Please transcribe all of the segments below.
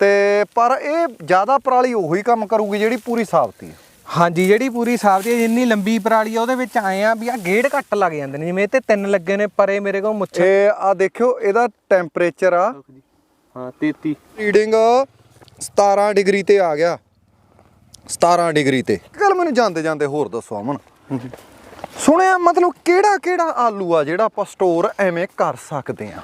ਤੇ ਪਰ ਇਹ ਜ਼ਿਆਦਾ ਪਰਾਲੀ ਉਹੀ ਕੰਮ ਕਰੂਗੀ ਜਿਹੜੀ ਪੂਰੀ ਸਾਫਤੀ ਹੈ। ਹਾਂਜੀ ਜਿਹੜੀ ਪੂਰੀ ਸਾਫ਼ ਦੀ ਜਿੰਨੀ ਲੰਬੀ ਪਰਾਲੀ ਆ ਉਹਦੇ ਵਿੱਚ ਆਏ ਆ ਵੀ ਆ ਗੇੜ ਘੱਟ ਲੱਗ ਜਾਂਦੇ ਨੇ ਜਿਵੇਂ ਇਹ ਤੇ ਤਿੰਨ ਲੱਗੇ ਨੇ ਪਰੇ ਮੇਰੇ ਕੋਲ ਮੁੱਛ। ਇਹ ਆ ਦੇਖਿਓ ਇਹਦਾ ਟੈਂਪਰੇਚਰ ਆ। ਹਾਂ 33 ਰੀਡਿੰਗ 17 ਡਿਗਰੀ ਤੇ ਆ ਗਿਆ। 17 ਡਿਗਰੀ ਤੇ। ਗੱਲ ਮੈਨੂੰ ਜਾਂਦੇ ਜਾਂਦੇ ਹੋਰ ਦੱਸੋ ਅਮਨ। ਸੁਣਿਆ ਮਤਲਬ ਕਿਹੜਾ ਕਿਹੜਾ ਆਲੂ ਆ ਜਿਹੜਾ ਆਪਾਂ ਸਟੋਰ ਐਵੇਂ ਕਰ ਸਕਦੇ ਆ?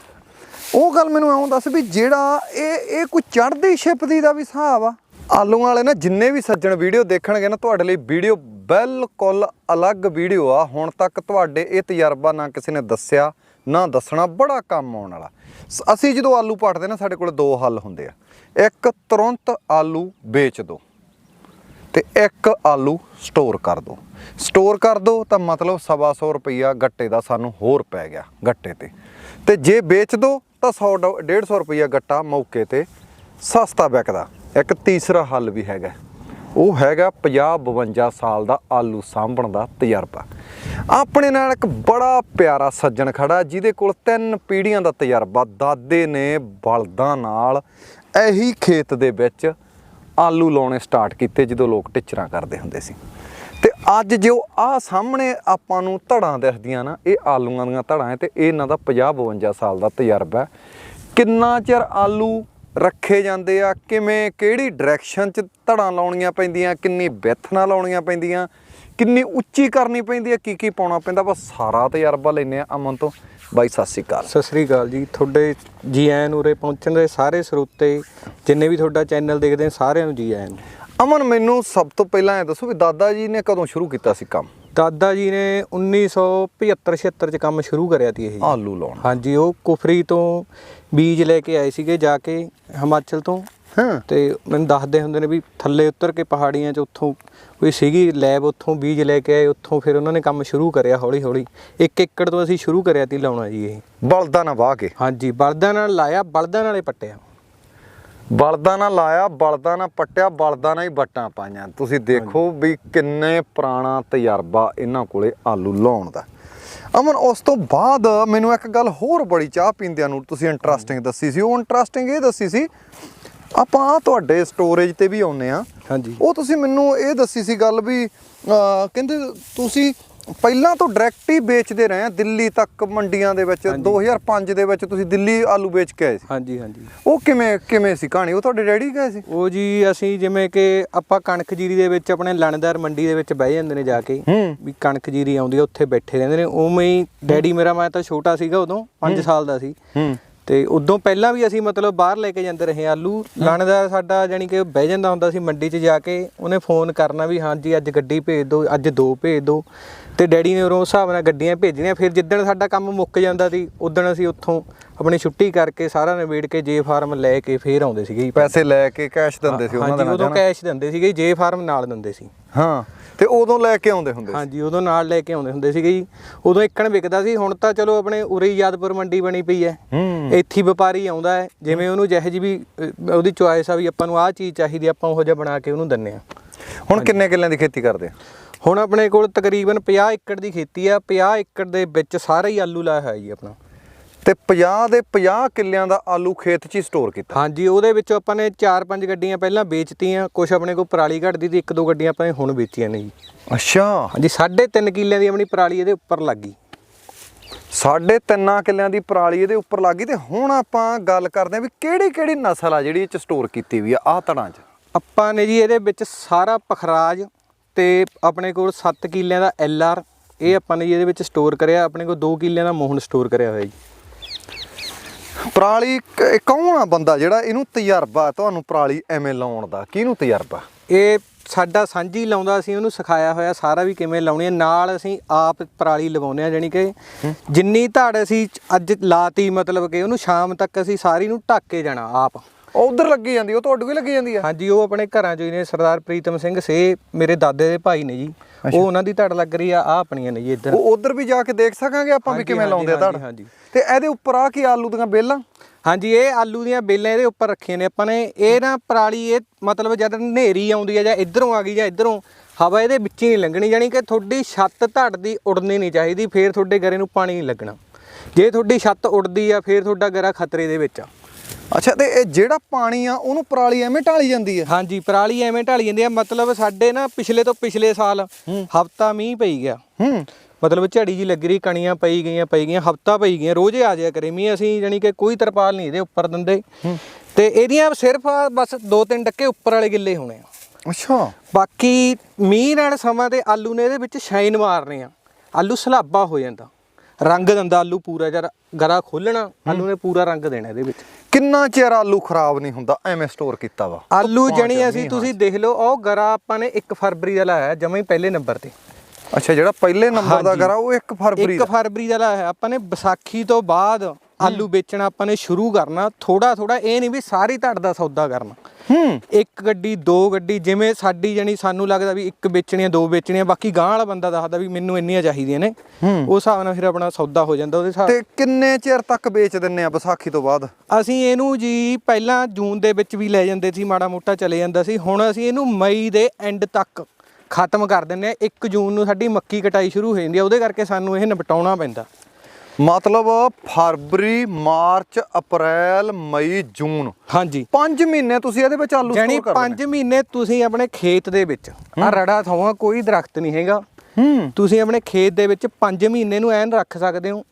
ਉਹ ਗੱਲ ਮੈਨੂੰ ਐਂ ਦੱਸ ਵੀ ਜਿਹੜਾ ਇਹ ਇਹ ਕੋਈ ਚੜ੍ਹਦੀ ਛਿਪਦੀ ਦਾ ਵੀ ਹਿਸਾਬ ਆ। ਆਲੂਆਂ ਵਾਲੇ ਨਾ ਜਿੰਨੇ ਵੀ ਸੱਜਣ ਵੀਡੀਓ ਦੇਖਣਗੇ ਨਾ, ਤੁਹਾਡੇ ਲਈ ਵੀਡੀਓ ਬਿਲਕੁਲ ਅਲੱਗ ਵੀਡੀਓ ਆ। ਹੁਣ ਤੱਕ ਤੁਹਾਡੇ ਇਹ ਤਜਰਬਾ ਨਾ ਕਿਸੇ ਨੇ ਦੱਸਿਆ, ਨਾ ਦੱਸਣਾ, ਬੜਾ ਕੰਮ ਆਉਣ ਵਾਲਾ। ਸ- ਅਸੀਂ ਜਦੋਂ ਆਲੂ ਪਾਟਦੇ ਨਾ, ਸਾਡੇ ਕੋਲ ਦੋ ਹੱਲ ਹੁੰਦੇ ਆ। ਇੱਕ ਤੁਰੰਤ ਆਲੂ ਵੇਚ ਦਿਓ ਤੇ ਇੱਕ ਆਲੂ ਸਟੋਰ ਕਰ ਦੋ। ਸਟੋਰ ਕਰ ਦੋ ਤਾਂ ਮਤਲਬ ਸਵਾ ਸੌ ਰੁਪਈਆ ਗੱਟੇ ਦਾ ਸਾਨੂੰ ਹੋਰ ਪੈ ਗਿਆ ਗੱਟੇ ਤੇ। ਤੇ ਜੇ ਵੇਚ ਦੋ ਤਾਂ 100 150 ਰੁਪਈਆ ਗੱਟਾ ਮੌਕੇ ਤੇ ਸਸਤਾ ਵਿਕਦਾ। ਇੱਕ ਤੀਸਰਾ ਹੱਲ ਵੀ ਹੈਗਾ। ਉਹ ਹੈਗਾ 50 52 ਸਾਲ ਦਾ ਆਲੂ ਸਾਂਭਣ ਦਾ ਤਜਰਬਾ। ਆਪਣੇ ਨਾਲ ਇੱਕ ਬੜਾ ਪਿਆਰਾ ਸੱਜਣ ਖੜਾ ਜਿਹਦੇ ਕੋਲ ਤਿੰਨ ਪੀੜ੍ਹੀਆਂ ਦਾ ਤਜਰਬਾ। ਦਾਦੇ ਨੇ ਬਲਦਾਂ ਨਾਲ ਇਹੀ ਖੇਤ ਦੇ ਵਿੱਚ ਆਲੂ ਲਾਉਣੇ ਸਟਾਰਟ ਕੀਤੇ, ਜਦੋਂ ਲੋਕ ਟਿਚਰਾਂ ਕਰਦੇ ਹੁੰਦੇ ਸੀ। ਅੱਜ ਜੋ ਆ ਸਾਹਮਣੇ ਆਪਾਂ ਨੂੰ ਧੜਾਂ ਦਿਖਦੀਆਂ ਨਾ, ਇਹ ਆਲੂਆਂ ਦੀਆਂ ਧੜਾਂ ਹੈ ਤੇ ਇਹਨਾਂ ਦਾ 50 52 ਸਾਲ ਦਾ ਤਜਰਬਾ ਕਿੰਨਾ ਚਿਰ ਆਲੂ ਰੱਖੇ ਜਾਂਦੇ ਆ, ਕਿਵੇਂ, ਕਿਹੜੀ ਡਾਇਰੈਕਸ਼ਨ 'ਚ ਧੜਾਂ ਲਾਉਣੀਆਂ ਪੈਂਦੀਆਂ, ਕਿੰਨੀ ਵਿੱਥ ਨਾਲ ਲਾਉਣੀਆਂ ਪੈਂਦੀਆਂ, ਕਿੰਨੀ ਉੱਚੀ ਕਰਨੀ ਪੈਂਦੀ ਆ ਕੀ ਕੀ ਪਾਉਣਾ ਪੈਂਦਾ, ਬਸ ਸਾਰਾ ਤਜਰਬਾ ਲੈਨੇ ਆ ਅਮਨ ਤੋਂ। ਬਾਈ, ਸਤਿ ਸ਼੍ਰੀ ਅਕਾਲ। ਸਤਿ ਸ੍ਰੀ ਅਕਾਲ ਜੀ। ਤੁਹਾਡੇ ਜੀ ਆਇਆਂ ਨੂੰ ਉਰੇ ਪਹੁੰਚਣ ਦੇ ਸਾਰੇ ਸਰੋਤੇ, ਜਿੰਨੇ ਵੀ ਤੁਹਾਡਾ ਚੈਨਲ ਦੇਖਦੇ ਨੇ, ਸਾਰਿਆਂ ਨੂੰ ਜੀ ਆਇਆਂ ਨੂੰ ਅਮਨ ਮੈਨੂੰ ਸਭ ਤੋਂ ਪਹਿਲਾਂ ਇਹ ਦੱਸੋ ਵੀ ਦਾਦਾ ਜੀ ਨੇ ਕਦੋਂ ਸ਼ੁਰੂ ਕੀਤਾ ਸੀ ਕੰਮ? ਦਾਦਾ ਜੀ ਨੇ 1975 76 ਚ ਕੰਮ ਸ਼ੁਰੂ ਕਰਿਆ ਸੀ ਇਹ। ਆਲੂ ਲਾਉਣ। ਹਾਂਜੀ ਉਹ ਕੁਫਰੀ ਤੋਂ ਬੀਜ ਲੈ ਕੇ ਆਏ ਸੀਗੇ ਜਾ ਕੇ ਹਿਮਾਚਲ ਤੋਂ। ਹਾਂ। ਤੇ ਮੈਨੂੰ ਦੱਸਦੇ ਹੁੰਦੇ ਨੇ ਵੀ ਥੱਲੇ ਉਤਰ ਕੇ ਪਹਾੜੀਆਂ 'ਚ ਉੱਥੋਂ ਕੋਈ ਸੀਗੀ ਲੈਬ ਉੱਥੋਂ ਬੀਜ ਲੈ ਕੇ ਆਏ ਉੱਥੋਂ ਫਿਰ ਉਹਨਾਂ ਨੇ ਕੰਮ ਸ਼ੁਰੂ ਕਰਿਆ ਹੌਲੀ ਹੌਲੀ ਇੱਕ ਏਕੜ ਤੋਂ ਅਸੀਂ ਸ਼ੁਰੂ ਕਰਿਆ ਤੀ ਲਾਉਣਾ ਜੀ ਇਹ। ਬਲਦਾਂ ਨਾਲ ਵਾਹ ਕੇ। ਹਾਂਜੀ ਬਲਦਾਂ ਨਾਲ ਲਾਇਆ ਬਲਦਾਂ ਨਾਲੇ ਪੱਟਿਆ। ਬਲਦਾਂ ਨਾਲ ਲਾਇਆ ਬਲਦਾਂ ਨਾਲ ਪੱਟਿਆ ਬਲਦਾਂ ਨਾਲ ਹੀ ਵੱਟਾਂ ਪਾਈਆਂ। ਤੁਸੀਂ ਦੇਖੋ ਵੀ ਕਿੰਨੇ ਪੁਰਾਣਾ ਤਜਰਬਾ ਇਹਨਾਂ ਕੋਲੇ ਆਲੂ ਲਾਉਣ ਦਾ। ਅਮਨ ਉਸ ਤੋਂ ਬਾਅਦ ਮੈਨੂੰ ਇੱਕ ਗੱਲ ਹੋਰ ਬੜੀ ਚਾਹ ਪੀਂਦਿਆਂ ਨੂੰ ਤੁਸੀਂ ਇੰਟਰਸਟਿੰਗ ਦੱਸੀ ਸੀ। ਉਹ ਇੰਟਰਸਟਿੰਗ ਇਹ ਦੱਸੀ ਸੀ ਆਪਾਂ ਤੁਹਾਡੇ ਸਟੋਰੇਜ ਤੇ ਵੀ ਆਉਨੇ ਆ ਹਾਂਜੀ। ਉਹ ਤੁਸੀਂ ਮੈਨੂੰ ਇਹ ਦੱਸੀ ਸੀ ਗੱਲ ਵੀ ਕਹਿੰਦੇ ਤੁਸੀਂ ਪਹਿਲਾਂ ਤੋਂ ਡਾਇਰੈਕਟ ਹੀ ਵੇਚਦੇ ਰਹੇ ਆ ਦਿੱਲੀ ਤੱਕ ਮੰਡੀਆਂ ਦੇ ਵਿੱਚ 2005 ਦੇ ਵਿੱਚ ਤੁਸੀਂ ਦਿੱਲੀ ਆਲੂ ਵੇਚ ਕੇ ਆਏ ਸੀ। ਹਾਂਜੀ ਹਾਂਜੀ। ਉਹ ਕਿਵੇਂ ਕਿਵੇਂ ਸੀ ਕਹਾਣੀ? ਉਹ ਤੁਹਾਡੇ ਡੈਡੀ ਗਏ ਸੀ? ਉਹ ਜੀ ਅਸੀਂ ਜਿਵੇਂ ਕਿ ਆਪਾਂ ਕਣਕ ਜੀਰੀ ਦੇ ਵਿੱਚ ਆਪਣੇ ਲਣਦਾਰ ਮੰਡੀ ਦੇ ਵਿੱਚ ਬਹਿ ਜਾਂਦੇ ਨੇ ਜਾ ਕੇ ਵੀ ਕਣਕ ਜੀਰੀ ਆਉਂਦੀ ਆ ਉੱਥੇ ਬੈਠੇ ਰਹਿੰਦੇ ਨੇ। ਉਵੇਂ ਹੀ ਡੈਡੀ ਮੇਰਾ ਮੈਂ ਤਾਂ ਛੋਟਾ ਸੀਗਾ ਉਦੋਂ 5 ਸਾਲ ਦਾ ਸੀ। ਤੇ ਉਦੋਂ ਪਹਿਲਾਂ ਵੀ ਅਸੀਂ ਮਤਲਬ ਬਾਹਰ ਲੈ ਕੇ ਜਾਂਦੇ ਰਹੇ ਆਲੂ। ਲਾਣੇਦਾਰ ਸਾਡਾ ਜਾਨੀ ਕਿ ਬਹਿ ਜਾਂਦਾ ਹੁੰਦਾ ਸੀ ਮੰਡੀ 'ਚ ਜਾ ਕੇ ਉਹਨੇ ਫੋਨ ਕਰਨਾ ਵੀ ਹਾਂਜੀ ਅੱਜ ਗੱਡੀ ਭੇਜ ਦਿਓ ਅੱਜ ਦੋ ਭੇਜ ਦਿਓ। ਤੇ ਡੈਡੀ ਨੇ ਉਰੋਂ ਹਿਸਾਬ ਨਾਲ ਗੱਡੀਆਂ ਭੇਜਣੀਆਂ ਫਿਰ ਜਿੱਦਣ ਸਾਡਾ ਕੰਮ ਮੁੱਕ ਜਾਂਦਾ ਸੀ ਉਦੋਂ ਅਸੀਂ ਉੱਥੋਂ ਆਪਣੀ ਛੁੱਟੀ ਕਰਕੇ ਸਾਰਾ ਨਿਬੇੜ ਕੇ ਜੇ ਫਾਰਮ ਲੈ ਕੇ ਫੇਰ ਆਉਂਦੇ ਸੀਗੇ ਜੀ ਪੈਸੇ ਲੈ ਕੇ ਕੈਸ਼ ਦਿੰਦੇ ਸੀ ਉਹਨਾਂ ਦੇ ਨਾਲ ਉਦੋਂ? ਕੈਸ਼ ਦਿੰਦੇ ਸੀਗੇ ਜੇ ਫਾਰਮ ਨਾਲ ਦਿੰਦੇ ਸੀ। ਹਾਂ ਤੇ ਉਦੋਂ ਲੈ ਕੇ ਆਉਂਦੇ ਹੁੰਦੇ ਸੀ। ਹਾਂਜੀ ਉਦੋਂ ਨਾਲ ਲੈ ਕੇ ਆਉਂਦੇ ਹੁੰਦੇ ਸੀਗੇ ਜੀ। ਉਦੋਂ ਇੱਕਣ ਵਿਕਦਾ ਸੀ ਹੁਣ ਤਾਂ ਚਲੋ ਆਪਣੇ ਉਰੇ ਯਾਦਪੁਰ ਮੰਡੀ ਬਣੀ ਪਈ ਹੈ। ਇੱਥੇ ਵਪਾਰੀ ਆਉਂਦਾ ਹੈ ਜਿਵੇਂ ਉਹਨੂੰ ਜਿਹੋ ਜਿਹੀ ਵੀ ਉਹਦੀ ਚੁਆਇਸ ਆ ਵੀ ਆਪਾਂ ਨੂੰ ਆਹ ਚੀਜ਼ ਚਾਹੀਦੀ ਆਪਾਂ ਉਹੋ ਜਿਹਾ ਬਣਾ ਕੇ ਉਹਨੂੰ ਦਿੰਨੇ ਆ ਹੁਣ ਕਿੰਨੇ ਕਿੱਲਿਆਂ ਦੀ ਖੇਤੀ ਕਰਦੇ ਆ? ਹੁਣ ਆਪਣੇ ਕੋਲ ਤਕਰੀਬਨ 50 ਏਕੜ ਦੀ ਖੇਤੀ ਆ 50 ਏਕੜ ਦੇ ਵਿੱਚ ਸਾਰਾ ਹੀ ਆਲੂ ਲਾਇਆ ਹੋਇਆ ਜੀ ਆਪਣਾ। ਤੇ 50 ਦੇ 50 ਕਿੱਲਿਆਂ ਦਾ ਆਲੂ ਖੇਤ 'ਚ ਹੀ ਸਟੋਰ ਕੀਤਾ। ਹਾਂਜੀ ਉਹਦੇ ਵਿੱਚੋਂ ਆਪਾਂ ਨੇ 4-5 ਗੱਡੀਆਂ ਪਹਿਲਾਂ ਵੇਚਤੀਆਂ ਕੁਝ ਆਪਣੇ ਕੋਲ ਪਰਾਲੀ ਘਟਦੀ ਤੇ ਇੱਕ ਦੋ ਗੱਡੀਆਂ ਆਪਾਂ ਨੇ ਹੁਣ ਵੇਚੀਆਂ ਨੇ ਜੀ। ਅੱਛਾ। ਹਾਂਜੀ 3.5 ਕਿੱਲਿਆਂ ਦੀ ਆਪਣੀ ਪਰਾਲੀ ਇਹਦੇ ਉੱਪਰ ਲੱਗ ਗਈ। ਸਾਢੇ ਤਿੰਨਾਂ ਕਿੱਲਿਆਂ ਦੀ ਪਰਾਲੀ ਇਹਦੇ ਉੱਪਰ ਲੱਗੀ ਤੇ ਹੁਣ ਆਪਾਂ ਗੱਲ ਕਰਦੇ ਆ ਵੀ ਕਿਹੜੀ ਕਿਹੜੀ ਨਸਲ ਆ ਜਿਹੜੀ ਇਹ 'ਚ ਸਟੋਰ ਕੀਤੀ ਵੀ ਆ ਆਹ ਤੜਾਂ 'ਚ। ਆਪਾਂ ਨੇ ਜੀ ਇਹਦੇ ਵਿੱਚ ਸਾਰਾ ਪਖਰਾਜ ਤੇ ਆਪਣੇ ਕੋਲ 7 ਕਿੱਲਿਆਂ ਦਾ ਆਰ ਇਹ ਆਪਾਂ ਨੇ ਇਹਦੇ ਵਿੱਚ ਸਟੋਰ ਕਰਿਆ ਆਪਣੇ ਕੋਲ 2 ਕਿੱਲਿਆਂ ਦਾ ਮੋਹਨ ਸਟੋਰ ਕਰਿਆ ਹੋਇਆ ਜੀ। ਪਰਾਲੀ ਕੌਣ ਆ ਬੰਦਾ ਜਿਹੜਾ ਇਹਨੂੰ ਤਜਰਬਾ ਤੁਹਾਨੂੰ ਪਰਾਲੀ ਐਵੇਂ ਲਾਉਣ ਦਾ? ਕਿਹਨੂੰ ਤਜਰਬਾ? ਇਹ ਸਾਡਾ ਸਾਂਝੀ ਲਾਉਂਦਾ ਸੀ ਉਹਨੂੰ ਸਿਖਾਇਆ ਹੋਇਆ ਸਾਰਾ ਵੀ ਕਿਵੇਂ ਲਾਉਣੀ ਹੈ। ਨਾਲ ਅਸੀਂ ਆਪ ਪਰਾਲੀ ਲਵਾਉਂਦੇ ਆ ਜਾਨੀ ਕਿ ਜਿੰਨੀ ਧੜ ਅਸੀਂ ਅੱਜ ਲਾਤੀ ਮਤਲਬ ਕਿ ਉਹਨੂੰ ਸ਼ਾਮ ਤੱਕ ਅਸੀਂ ਸਾਰੀ ਨੂੰ ਢੱਕ ਕੇ ਜਾਣਾ ਆਪ। ਉਧਰ ਲੱਗੀ ਜਾਂਦੀ ਉਹ ਤੁਹਾਡੇ ਵੀ ਲੱਗੀ ਜਾਂਦੀ ਆ। ਹਾਂਜੀ ਉਹ ਆਪਣੇ ਘਰਾਂ 'ਚ ਹੀ ਨੇ ਸਰਦਾਰ ਪ੍ਰੀਤਮ ਸਿੰਘ ਸੇ ਮੇਰੇ ਦਾਦੇ ਦੇ ਭਾਈ ਨੇ ਜੀ। ਉਹ ਉਹਨਾਂ ਦੀ ਧੜ ਲੱਗ ਰਹੀ ਆ ਆ ਆਪਣੀਆਂ ਨੇ ਜੀ ਇੱਧਰ। ਉਹ ਉਧਰ ਵੀ ਜਾ ਕੇ ਦੇਖ ਸਕਾਂਗੇ ਆਪਾਂ ਵੀ ਕਿਵੇਂ ਲਾਉਂਦੇ ਆ ਧੜ। ਹਾਂਜੀ। ਤੇ ਇਹਦੇ ਉੱਪਰ ਆ ਕੀ ਆਲੂ ਦੀਆਂ ਬੇਲਾਂ? ਹਾਂਜੀ ਇਹ ਆਲੂ ਦੀਆਂ ਬੇਲਾਂ ਇਹਦੇ ਉੱਪਰ ਰੱਖੀਆਂ ਨੇ ਆਪਾਂ ਨੇ। ਇਹ ਨਾ ਪਰਾਲੀ ਇਹ ਮਤਲਬ ਜਦ ਹਨੇਰੀ ਆਉਂਦੀ ਹੈ ਜਾਂ ਇਧਰੋਂ ਆ ਗਈ ਜਾਂ ਇਧਰੋਂ ਹਵਾ ਇਹਦੇ ਵਿੱਚ ਹੀ ਨਹੀਂ ਲੰਘਣੀ ਜਾਨੀ ਕਿ ਤੁਹਾਡੀ ਛੱਤ ਧੜ ਦੀ ਉੜਨੀ ਨਹੀਂ ਚਾਹੀਦੀ ਫੇਰ ਤੁਹਾਡੇ ਗਰੇ ਨੂੰ ਪਾਣੀ ਨਹੀਂ ਲੱਗਣਾ। ਜੇ ਤੁਹਾਡੀ ਛੱਤ ਉੜਦੀ ਆ ਫੇਰ ਤੁਹਾਡਾ ਗਰਾ ਖਤਰੇ ਦੇ ਵਿੱਚ ਆ। ਅੱਛਾ ਤੇ ਇਹ ਜਿਹੜਾ ਪਾਣੀ ਆ ਉਹਨੂੰ ਪਰਾਲੀ ਐਵੇਂ ਢਾਲੀ ਜਾਂਦੀ ਹੈ? ਹਾਂਜੀ ਪਰਾਲੀ ਐਵੇਂ ਢਾਲੀ ਜਾਂਦੀ ਆ ਮਤਲਬ ਸਾਡੇ ਨਾ ਪਿਛਲੇ ਤੋਂ ਪਿਛਲੇ ਸਾਲ ਹਫਤਾ ਮੀਂਹ ਪਈ ਗਿਆ। ਹੂੰ। ਮਤਲਬ ਝੜੀ ਜੀ ਲੱਗ ਰਹੀ ਕਣੀਆਂ ਪਈ ਗਈਆਂ ਪਈ ਗਈਆਂ ਹਫਤਾ ਪਈ ਗਈਆਂ ਰੋਜ਼ ਹੀ ਆ ਜਾਇਆ ਕਰੇ। ਮੀਂਹ ਅਸੀਂ ਜਾਨੀ ਕਿ ਕੋਈ ਤਰਪਾਲ ਨਹੀਂ ਇਹਦੇ ਉੱਪਰ ਦਿੰਦੇ। ਤੇ ਇਹਦੀਆਂ ਸਿਰਫ ਬਸ ਦੋ ਤਿੰਨ ਟੱਕੇ ਉੱਪਰ ਵਾਲੇ ਗਿੱਲੇ ਹੋਣੇ ਆ। ਅੱਛਾ। ਬਾਕੀ ਮੀਂਹ ਨਾਲ ਸਮਾਂ ਤੇ ਆਲੂ ਨੇ ਇਹਦੇ ਵਿੱਚ ਸ਼ਾਈਨ ਮਾਰਨੇ ਆ। ਆਲੂ ਸਲਾਬਾ ਹੋ ਜਾਂਦਾ। ਰੰਗ ਦਿੰਦਾ ਆਲੂ ਪੂਰਾ ਜਰ ਗਰਾ ਖੋਲਣਾ ਆਲੂ ਨੇ ਪੂਰਾ ਰੰਗ ਦੇਣਾ ਇਹਦੇ ਵਿੱਚ। ਕਿੰਨਾ ਚਿਰ ਆਲੂ ਖਰਾਬ ਨਹੀਂ ਹੁੰਦਾ ਐਵੇਂ ਸਟੋਰ ਕੀਤਾ ਵਾ? ਆਲੂ ਜਣੀ ਅਸੀਂ ਤੁਸੀਂ ਦੇਖ ਲਓ ਉਹ ਗਰਾ ਆਪਾਂ ਨੇ 1 ਫਰਵਰੀ ਦਾ ਲਾਇਆ ਜਮਾਂ ਹੀ ਪਹਿਲੇ ਨੰਬਰ ਤੇ। ਅੱਛਾ ਜਿਹੜਾ ਪਹਿਲੇ ਨੰਬਰ ਦਾ। ਕਰਾ ਉਹ 1 ਫਰਵਰੀ 1 ਦਾ? ਫਰਵਰੀ ਦਾ ਲਾਇਆ ਆਪਾਂ ਨੇ ਵਿਸਾਖੀ ਤੋਂ ਬਾਅਦ ਆਲੂ ਵੇਚਣਾ ਆਪਾਂ ਨੇ ਸ਼ੁਰੂ ਕਰਨਾ ਥੋੜਾ ਥੋੜਾ ਇਹ ਨਹੀਂ ਵੀ ਸਾਰੀ ਧੜ ਦਾ ਸੌਦਾ ਕਰਨਾ। ਹੂੰ। ਇੱਕ ਗੱਡੀ ਦੋ ਗੱਡੀ ਜਿਵੇਂ ਸਾਡੀ ਜਣੀ ਸਾਨੂੰ ਲੱਗਦਾ ਵੀ ਇੱਕ ਵੇਚਣੀਆਂ ਦੋ ਵੇਚਣੀਆਂ ਬਾਕੀ ਗਾਂ ਵਾਲਾ ਬੰਦਾ ਦੱਸਦਾ ਵੀ ਮੈਨੂੰ ਇੰਨੀਆਂ ਚਾਹੀਦੀਆਂ ਨੇ। ਉਸ ਹਿਸਾਬ ਨਾਲ ਫਿਰ ਆਪਣਾ ਸੌਦਾ ਹੋ ਜਾਂਦਾ ਉਹਦੇ ਹਿਸਾਬ ਤੇ ਕਿੰਨੇ ਚਿਰ ਤੱਕ ਵੇਚ ਦਿੰਨੇ ਆ ਵਿਸਾਖੀ ਤੋਂ ਬਾਅਦ? ਅਸੀਂ ਇਹਨੂੰ ਜੀ ਪਹਿਲਾਂ ਜੂਨ ਦੇ ਵਿੱਚ ਵੀ ਲੈ ਜਾਂਦੇ ਸੀ ਮਾੜਾ ਮੋਟਾ ਚਲੇ ਜਾਂਦਾ ਸੀ ਹੁਣ ਅਸੀਂ ਇਹਨੂੰ ਮਈ ਦੇ ਐਂਡ ਤੱਕ ਖਤਮ ਕਰ ਦਿੰਨੇ ਆ। 1 ਜੂਨ ਨੂੰ ਸਾਡੀ ਮੱਕੀ ਕਟਾਈ ਸ਼ੁਰੂ ਹੋ ਜਾਂਦੀ ਆ ਉਹਦੇ ਕਰਕੇ ਸਾਨੂੰ ਇਹ ਨਿਪਟਾਉਣਾ ਪੈਂਦਾ। ਮਤਲਬ ਫਰਵਰੀ ਮਾਰਚ ਅਪ੍ਰੈਲ ਮਈ ਜੂਨ। ਹਾਂਜੀ। 5 ਮਹੀਨੇ ਤੁਸੀਂ ਇਹਦੇ ਵਿੱਚ ਆਲੂ ਜਾਨੀ ਸਟੋਰ ਕਰ 5 ਮਹੀਨੇ ਤੁਸੀਂ ਆਪਣੇ ਖੇਤ ਦੇ ਵਿੱਚ ਆ ਰੜਾ ਥਾਵਾਂ ਕੋਈ ਦਰਖਤ ਨਹੀਂ ਹੈਗਾ। ਹੂੰ। ਤੁਸੀਂ ਆਪਣੇ ਖੇਤ ਦੇ ਵਿੱਚ 5 ਮਹੀਨੇ ਨੂੰ ਐਨ ਰੱਖ ਸਕਦੇ ਹੋ।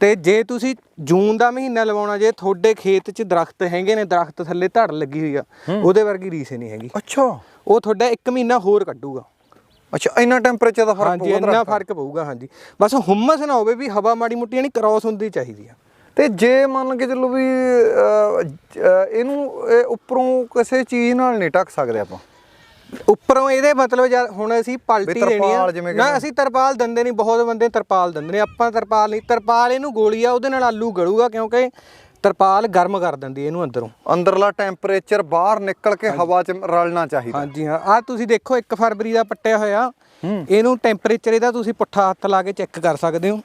ਤੇ ਜੇ ਤੁਸੀਂ ਜੂਨ ਦਾ ਮਹੀਨਾ ਲਵਾਉਣਾ ਜੇ ਤੁਹਾਡੇ ਖੇਤ 'ਚ ਦਰਖਤ ਹੈਗੇ ਨੇ ਦਰਖਤ ਥੱਲੇ ਧੜ ਲੱਗੀ ਹੋਈ ਆ ਉਹਦੇ ਵਰਗੀ ਰੀਸ ਨਹੀਂ ਹੈਗੀ। ਅੱਛਾ। ਉਹ ਤੁਹਾਡਾ 1 ਮਹੀਨਾ ਹੋਰ ਕੱਢੂਗਾ। ਅੱਛਾ ਇੰਨਾ ਟੈਂਪਰੇਚਰ ਦਾ ਫ਼ਰਕ ਹਾਂਜੀ ਇੰਨਾ ਫ਼ਰਕ ਪਊਗਾ ਹਾਂਜੀ। ਬਸ ਹੁਮਸ ਨਾ ਹੋਵੇ ਵੀ ਹਵਾ ਮਾੜੀ ਮੁੱਟੀ ਨਹੀਂ ਕ੍ਰਾਸ ਹੁੰਦੀ ਚਾਹੀਦੀ ਆ। ਤੇ ਜੇ ਮੰਨ ਕੇ ਚੱਲੋ ਵੀ ਇਹਨੂੰ ਇਹ ਉੱਪਰੋਂ ਕਿਸੇ ਚੀਜ਼ ਨਾਲ ਨਹੀਂ ਢੱਕ ਸਕਦੇ ਆਪਾਂ। ਉੱਪਰੋਂ ਇਹਦੇ ਮਤਲਬ ਹੁਣ ਅਸੀਂ ਪਲਟੀ ਦੇਣੀ ਆ। ਨਾ। ਅਸੀਂ ਤਰਪਾਲ ਦਿੰਦੇ ਨਹੀਂ ਬਹੁਤ ਬੰਦੇ ਤਰਪਾਲ ਦਿੰਦੇ ਨੇ। ਆਪਾਂ ਤਰਪਾਲ ਨਹੀਂ ਤਰਪਾਲ ਇਹਨੂੰ ਗੋਲੀ ਆ ਉਹਦੇ ਨਾਲ ਆਲੂ ਗਲੂਗਾ ਕਿਉਂਕਿ ਤਰਪਾਲ ਗਰਮ ਕਰ ਦਿੰਦੀ ਇਹਨੂੰ ਅੰਦਰੋਂ। ਅੰਦਰਲਾ ਟੈਂਪਰੇਚਰ ਬਾਹਰ ਨਿਕਲ ਕੇ ਹਵਾ 'ਚ ਰਲਣਾ ਚਾਹੀਦਾ। ਹਾਂਜੀ ਹਾਂ। ਆ ਤੁਸੀਂ ਦੇਖੋ 1 ਫਰਵਰੀ ਦਾ ਪੱਟਿਆ ਹੋਇਆ। ਇਹਨੂੰ ਟੈਂਪਰੇਚਰ ਇਹਦਾ ਤੁਸੀਂ ਪੁੱਠਾ ਹੱਥ ਲਾ ਕੇ ਚੈੱਕ ਕਰ ਸਕਦੇ ਹੋ।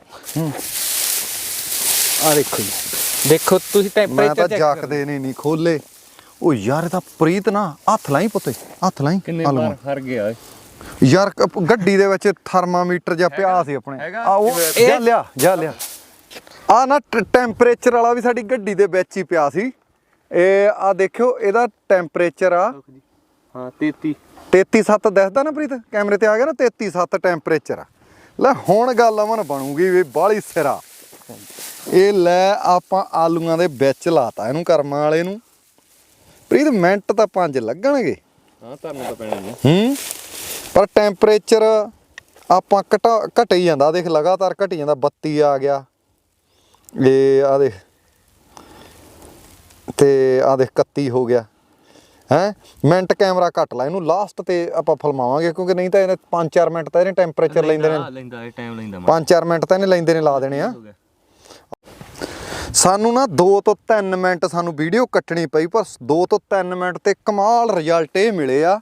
ਆ ਦੇਖੋ ਜੀ। ਦੇਖੋ ਤੁਸੀਂ ਮੈਂ ਤਾਂ ਟੈਂਪਰੇਚਰ ਚੈੱਕ ਜਾਕਦੇ ਨਹੀਂ ਨਹੀਂ ਖੋਲੇ ਉਹ ਯਾਰ ਇਹ ਤਾਂ ਪ੍ਰੀਤ ਨਾ ਹੱਥ ਲਾਈ ਪੁੱਤੇ ਹੱਥ ਲਾਈ। ਕਿੰਨੇ ਵਾਰ ਫਰ ਗਿਆ ਓਏ। ਯਾਰ ਗੱਡੀ ਦੇ ਵਿੱਚ ਥਰਮਾਮੀਟਰ ਜਿਹਾ ਪਿਆ ਸੀ ਆਪਣੇ? ਆ ਉਹ ਜਾ ਲਿਆ ਜਾ ਲਿਆ। ਆ ਨਾ ਟੈਂਪਰੇਚਰ ਵਾਲਾ ਵੀ ਸਾਡੀ ਗੱਡੀ ਦੇ ਵਿੱਚ ਹੀ ਪਿਆ ਸੀ। ਇਹ ਆ ਦੇਖਿਓ ਇਹਦਾ ਟੈਂਪਰੇਚਰ ਆ। ਹਾਂ 33 337 ਦਿਖਦਾ ਨਾ ਪ੍ਰੀਤ? ਕੈਮਰੇ ਤੇ ਆ ਗਿਆ ਨਾ 337 ਟੈਂਪਰੇਚਰ ਆ। ਲੈ ਹੁਣ ਗੱਲ ਅਮਨ ਬਣੂਗੀ ਵੀ ਬਾਹਲੀ ਸਿਰਾ। ਇਹ ਲੈ ਆਪਾਂ ਆਲੂਆਂ ਦੇ ਵਿੱਚ ਲਾਤਾ ਇਹਨੂੰ ਕਰਮਾਂ ਵਾਲੇ ਨੂੰ। ਪ੍ਰੀਤ ਮਿੰਟ ਤਾਂ ਪੰਜ ਲੱਗਣਗੇ। ਹਾਂ ਤੁਹਾਨੂੰ ਤਾਂ ਪੈਣਾ ਹੂੰ ਪਰ ਟੈਂਪਰੇਚਰ ਆਪਾਂ ਘਟਾ ਘਟ ਹੀ ਜਾਂਦਾ ਦੇਖ ਲਗਾਤਾਰ ਘਟੀ ਜਾਂਦਾ 32 ਆ ਗਿਆ। ਇਹ ਆ ਦੇਖ। ਤੇ ਆ ਦੇਖ 31 ਹੋ ਗਿਆ। ਹੈ? ਮਿੰਟ ਕੈਮਰਾ ਘੱਟ ਲਾ ਇਹਨੂੰ ਲਾਸਟ ਤੇ ਆਪਾਂ ਫਿਲਮਾਵਾਂਗੇ ਕਿਉਂਕਿ ਨਹੀਂ ਤਾਂ ਇਹਨੇ 5-4 ਮਿੰਟ ਤਾਂ ਇਹਨੇ ਟੈਂਪਰੇਚਰ ਲੈਂਦੇ ਨੇ। ਲੈਂਦਾ ਇਹ ਟਾਈਮ ਲੈਂਦਾ 5-4 ਮਿੰਟ ਤਾਂ ਇਹਨੇ ਲੈਂਦੇ ਨੇ ਲਾ ਦੇਣੇ ਆ। ਸਾਨੂੰ ਨਾ 2 ਤੋਂ 3 ਮਿੰਟ ਸਾਨੂੰ ਵੀਡੀਓ ਕੱਟਣੀ ਪਈ ਪਰ 2 ਤੋਂ 3 ਮਿੰਟ ਤੇ ਕਮਾਲ ਰਿਜ਼ਲਟ ਇਹ ਮਿਲੇ ਆ।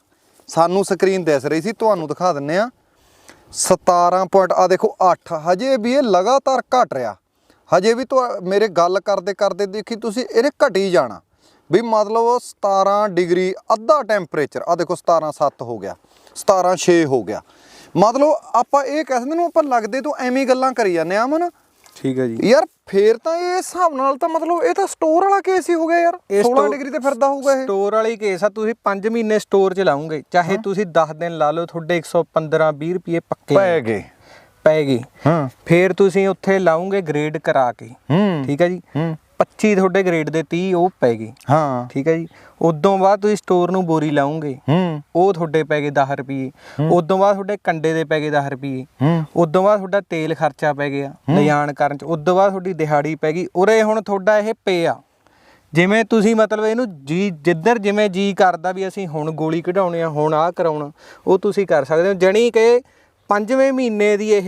ਸਾਨੂੰ ਸਕਰੀਨ ਦਿਸ ਰਹੀ ਸੀ ਤੁਹਾਨੂੰ ਦਿਖਾ ਦਿੰਨੇ ਆ। 17 ਪੁਆਇੰਟ ਆ ਦੇਖੋ 8 ਹਜੇ ਵੀ ਇਹ ਲਗਾਤਾਰ ਘਟ ਰਿਹਾ। ਹਜੇ ਵੀ ਤੁਹਾ ਮੇਰੇ ਗੱਲ ਕਰਦੇ ਕਰਦੇ ਦੇਖੀ ਤੁਸੀਂ ਇਹਨੇ ਘਟੀ ਜਾਣਾ। ਵੀ ਮਤਲਬ 17 ਡਿਗਰੀ ਅੱਧਾ ਟੈਂਪਰੇਚਰ ਆ ਦੇਖੋ 17 7 ਹੋ ਗਿਆ 17 6 ਹੋ ਗਿਆ। ਮਤਲਬ ਆਪਾਂ ਇਹ ਕਹਿ ਸਕਦੇ ਨੂੰ ਆਪਾਂ ਲੱਗਦੇ ਤੋਂ ਐਵੇਂ ਗੱਲਾਂ ਕਰੀ ਜਾਂਦੇ ਆ ਮਨ ਠੀਕ ਹੈ ਜੀ। ਯਾਰ ਫੇਰ ਤਾਂ ਇਹ ਹਿਸਾਬ ਨਾਲ ਤਾਂ ਮਤਲਬ ਇਹ ਤਾਂ ਸਟੋਰ ਵਾਲਾ ਕੇਸ ਹੀ ਹੋ ਗਿਆ ਯਾਰ। ਇਹ 16 store- ਡਿਗਰੀ ਤੇ ਫਿਰਦਾ ਹੋਊਗਾ ਇਹ। ਸਟੋਰ ਵਾਲੀ ਕੇਸ ਆ ਤੁਸੀਂ 5 ਮਹੀਨੇ ਸਟੋਰ ਚ ਲਾਉਂਗੇ ਚਾਹੇ ਤੁਸੀਂ 10 ਦਿਨ ਲਾ ਲਓ ਤੁਹਾਡੇ 115 20 ਰੁਪਏ ਪੱਕੇ ਪੈ ਗਏ। ਪੈ ਗਏ ਹਾਂ। ਫਿਰ ਤੁਸੀਂ ਉੱਥੇ ਲਾਉਂਗੇ ਗ੍ਰੇਡ ਕਰਾ ਕੇ। ਠੀਕ ਹੈ ਜੀ? ਹੂੰ। 25 ਤੁਹਾਡੇ ਗ੍ਰੇਡ ਦੇ 30 ਉਹ ਪੈ ਗਏ ਹਾਂ। ਠੀਕ ਹੈ ਜੀ? ਉਦੋਂ ਬਾਅਦ ਤੁਸੀਂ ਸਟੋਰ ਨੂੰ ਬੋਰੀ ਲਾਉਂਗੇ। ਹੂੰ। ਉਹ ਤੁਹਾਡੇ ਪੈ ਗਏ 10 ਰੁਪਏ। ਉਦੋਂ ਬਾਅਦ ਤੁਹਾਡੇ ਕੰਡੇ ਦੇ ਪੈ ਗਏ 10 ਰੁਪਏ। ਹੂੰ। ਉਦੋਂ ਬਾਅਦ ਤੁਹਾਡਾ ਤੇਲ ਖਰਚਾ ਪੈ ਗਿਆ ਲਿਜਾਣ ਕਰਨ ਚ। ਉਦੋਂ ਬਾਅਦ ਤੁਹਾਡੀ ਦਿਹਾੜੀ ਪੈ ਗਈ। ਉਰੇ ਹੁਣ ਤੁਹਾਡਾ ਇਹ ਪੇ ਆ। ਜਿਵੇਂ ਤੁਸੀਂ ਮਤਲਬ ਇਹਨੂੰ ਜੀ ਜਿੱਧਰ ਜਿਵੇਂ ਜੀ ਕਰਦਾ ਵੀ ਅਸੀਂ ਹੁਣ ਗੋਲੀ ਕਢਾਉਣੀ ਆ ਹੁਣ ਆਹ ਕਰਾਉਣਾ ਉਹ ਤੁਸੀਂ ਕਰ ਸਕਦੇ ਹੋ। ਜਣੀ ਕਿ ਪੰਜਵੇਂ ਮਹੀਨੇ ਦੀ ਇਹ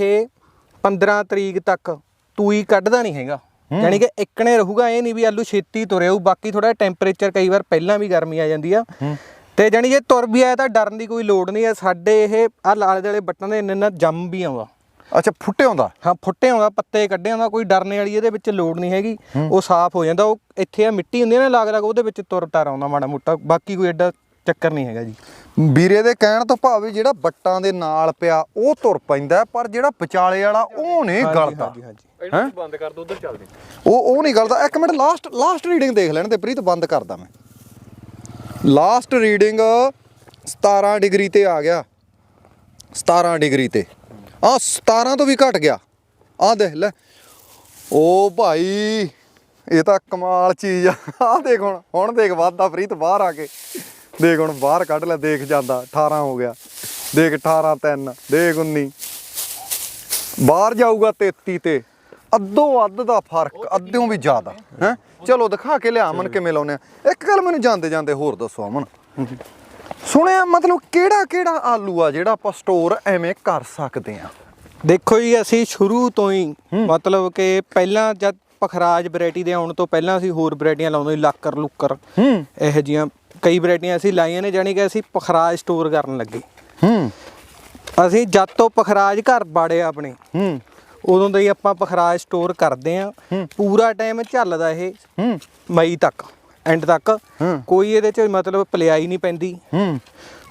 15 ਤਰੀਕ ਤੱਕ ਤੂਈ ਕੱਢਦਾ ਨਹੀਂ ਹੈਗਾ। ਯਾਨੀ ਕਿ ਇੱਕਣੇ ਰਹੂਗਾ ਇਹ ਨਹੀਂ ਵੀ ਆਲੂ ਛੇਤੀ ਤੁਰਿਆਊ ਬਾਕੀ ਥੋੜਾ ਟੈਂਪਰੇਚਰ ਕਈ ਵਾਰ ਪਹਿਲਾਂ ਵੀ ਗਰਮੀ ਆ ਜਾਂਦੀ ਆ। ਤੇ ਜਾਨੀ ਜੇ ਤੁਰ ਵੀ ਆਇਆ ਤਾਂ ਡਰਨ ਦੀ ਕੋਈ ਲੋੜ ਨਹੀਂ ਆ ਸਾਡੇ ਇਹ ਆ ਲਾਲੇ ਵਾਲੇ ਬੱਟਾਂ ਦੇ ਇੰਨੇ ਜੰਮ ਵੀ ਆਉਂਦਾ। ਅੱਛਾ ਫੁੱਟੇ ਹੁੰਦਾ ਹਾਂ ਫੁੱਟੇ ਆਉਂਦਾ ਪੱਤੇ ਕੱਢੇ ਆਉਂਦਾ ਕੋਈ ਡਰਨੇ ਵਾਲੀ ਇਹਦੇ ਵਿੱਚ ਲੋੜ ਨਹੀਂ ਹੈਗੀ। ਉਹ ਸਾਫ਼ ਹੋ ਜਾਂਦਾ ਉਹ ਇੱਥੇ ਆ ਮਿੱਟੀ ਹੁੰਦੀ ਹੈ ਨਾ ਲਾਗ ਲਾਗ ਉਹਦੇ ਵਿੱਚ ਤੁਰ ਟਰ ਆਉਂਦਾ ਮਾੜਾ ਮੋਟਾ ਬਾਕੀ ਕੋਈ ਐਡਾ ਚੱਕਰ ਨਹੀਂ ਹੈਗਾ ਜੀ। ਵੀਰੇ ਦੇ ਕਹਿਣ ਤੋਂ ਭਾਵੇਂ ਜਿਹੜਾ ਬੱਟਾਂ ਦੇ ਨਾਲ ਪਿਆ ਉਹ ਤੁਰ ਪੈਂਦਾ ਪਰ ਜਿਹੜਾ ਵਿਚਾਲੇ ਵਾਲਾ ਉਹ ਨਹੀਂ ਗਲਦਾ। ਹਾਂਜੀ ਹਾਂਜੀ। ਇਹਨੂੰ ਬੰਦ ਕਰ ਦੋ ਉਧਰ ਚੱਲਦੇ ਉਹ ਉਹ ਨਹੀਂ ਗਲਦਾ। ਇੱਕ ਮਿੰਟ ਲਾਸਟ ਲਾਸਟ ਰੀਡਿੰਗ ਦੇਖ ਲੈਣ ਤੇ ਪ੍ਰੀਤ ਬੰਦ ਕਰਦਾ ਮੈਂ। ਲਾਸਟ ਰੀਡਿੰਗ 17 ਡਿਗਰੀ ਤੇ ਆ ਗਿਆ। 17 ਡਿਗਰੀ ਤੇ। ਆ 17 ਤੋਂ ਵੀ ਘਟ ਗਿਆ। ਆ ਦੇਖ ਲੈ। ਓ ਭਾਈ ਇਹ ਤਾਂ ਕਮਾਲ ਚੀਜ਼ ਆ। ਆ ਦੇਖ ਹੁਣ ਹੁਣ ਦੇਖ ਵਾਧਾ ਪ੍ਰੀਤ ਬਾਹਰ ਆ ਕੇ। ਦੇਖ ਹੁਣ ਬਾਹਰ ਕੱਢ ਲੈ ਦੇਖ ਜਾਂਦਾ 18 ਹੋ ਗਿਆ। ਦੇਖ 18 3 ਦੇਖ 19 ਬਾਹਰ ਜਾਊਗਾ 33 ਤੇ। ਅੱਧੋ ਅੱਧ ਦਾ ਫ਼ਰਕ ਅੱਧਿਓਂ ਵੀ ਜ਼ਿਆਦਾ ਹੈ? ਚਲੋ ਦਿਖਾ ਕੇ ਲਿਆ ਅਮਨ ਕਿਵੇਂ ਲਾਉਨੇ ਆ। ਇੱਕ ਗੱਲ ਮੈਨੂੰ ਜਾਂਦੇ ਜਾਂਦੇ ਹੋਰ ਦੱਸੋ ਅਮਨ। ਸੁਣਿਆ ਮਤਲਬ ਕਿਹੜਾ ਕਿਹੜਾ ਆਲੂ ਆ ਜਿਹੜਾ ਆਪਾਂ ਸਟੋਰ ਐਵੇਂ ਕਰ ਸਕਦੇ ਆ? ਦੇਖੋ ਜੀ ਅਸੀਂ ਸ਼ੁਰੂ ਤੋਂ ਹੀ ਮਤਲਬ ਕਿ ਪਹਿਲਾਂ ਜਦ ਪਖਰਾਜ ਵੈਰਾਈਟੀ ਦੇ ਆਉਣ ਤੋਂ ਪਹਿਲਾਂ ਅਸੀਂ ਹੋਰ ਵੈਰਾਈਟੀਆਂ ਲਾਉਂਦੇ ਲਾਕਰ ਲੁੱਕਰ। ਇਹੋ ਜੀਆਂ ਕਈ ਵੈਰਾਈਟੀਆਂ ਅਸੀਂ ਲਾਈਆਂ ਨੇ ਜਾਣੀ ਕਿ ਅਸੀਂ ਪਖਰਾਜ ਸਟੋਰ ਕਰਨ ਲੱਗੇ। ਹੂੰ। ਅਸੀਂ ਜਦ ਤੋਂ ਪਖਰਾਜ ਘਰ ਬਾੜੇ ਆਪਣੇ ਹੂੰ। ਉਦੋਂ ਦਾ ਹੀ ਆਪਾਂ ਪਖਰਾਜ ਸਟੋਰ ਕਰਦੇ ਆ। ਪੂਰਾ ਟਾਈਮ ਚੱਲਦਾ ਇਹ ਹੂੰ। ਮਈ ਤੱਕ ਐਂਡ ਤੱਕ। ਕੋਈ ਇਹਦੇ ਚ ਮਤਲਬ ਪਲਿਆਈ ਨਹੀਂ ਪੈਂਦੀ। ਹੂੰ।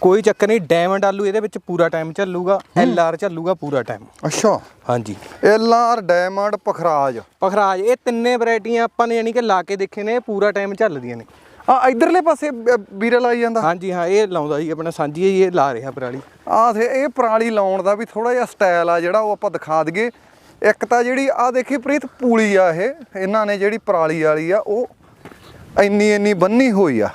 ਕੋਈ ਚੱਕਰ ਨਹੀਂ ਡਾਇਮੰਡ ਆਲੂ ਇਹਦੇ ਵਿੱਚ ਪੂਰਾ ਟਾਈਮ ਚੱਲੂਗਾ ਐਲ ਆਰ ਚੱਲੂਗਾ ਪੂਰਾ ਟਾਈਮ ਅੱਛਾ। ਹਾਂਜੀ। L R diamond Pukhraj. Pukhraj ਇਹ ਤਿੰਨੇ ਵੈਰਾਈਟੀਆਂ ਆਪਾਂ ਨੇ ਯਾਨੀ ਕਿ ਲਾ ਕੇ ਦੇਖੇ ਨੇ ਪੂਰਾ ਟਾਈਮ ਚੱਲਦੀਆਂ ਨੇ। ਆ ਇਧਰਲੇ ਪਾਸੇ ਵੀਰੇ ਲਾਈ ਜਾਂਦਾ? ਹਾਂਜੀ ਹਾਂ ਇਹ ਲਾਉਂਦਾ ਜੀ ਆਪਣਾ ਸਾਂਝੀ ਇਹ ਲਾ ਰਿਹਾ ਪਰਾਲੀ। ਆ ਤੇ ਇਹ ਪਰਾਲੀ ਲਾਉਣ ਦਾ ਵੀ ਥੋੜਾ ਜਿਹਾ ਸਟਾਈਲ ਆ ਜਿਹੜਾ ਉਹ ਆਪਾਂ ਦਿਖਾ ਦਈਏ। ਇੱਕ ਤਾਂ ਜਿਹੜੀ ਆ ਦੇਖੀ ਪ੍ਰੀਤ ਪੂਲੀ ਆ ਇਹ ਇਹਨਾਂ ਨੇ ਜਿਹੜੀ ਪਰਾਲੀ ਵਾਲੀ ਆ ਉਹ ਇੰਨੀ ਇੰਨੀ ਬੰਨੀ ਹੋਈ ਆ।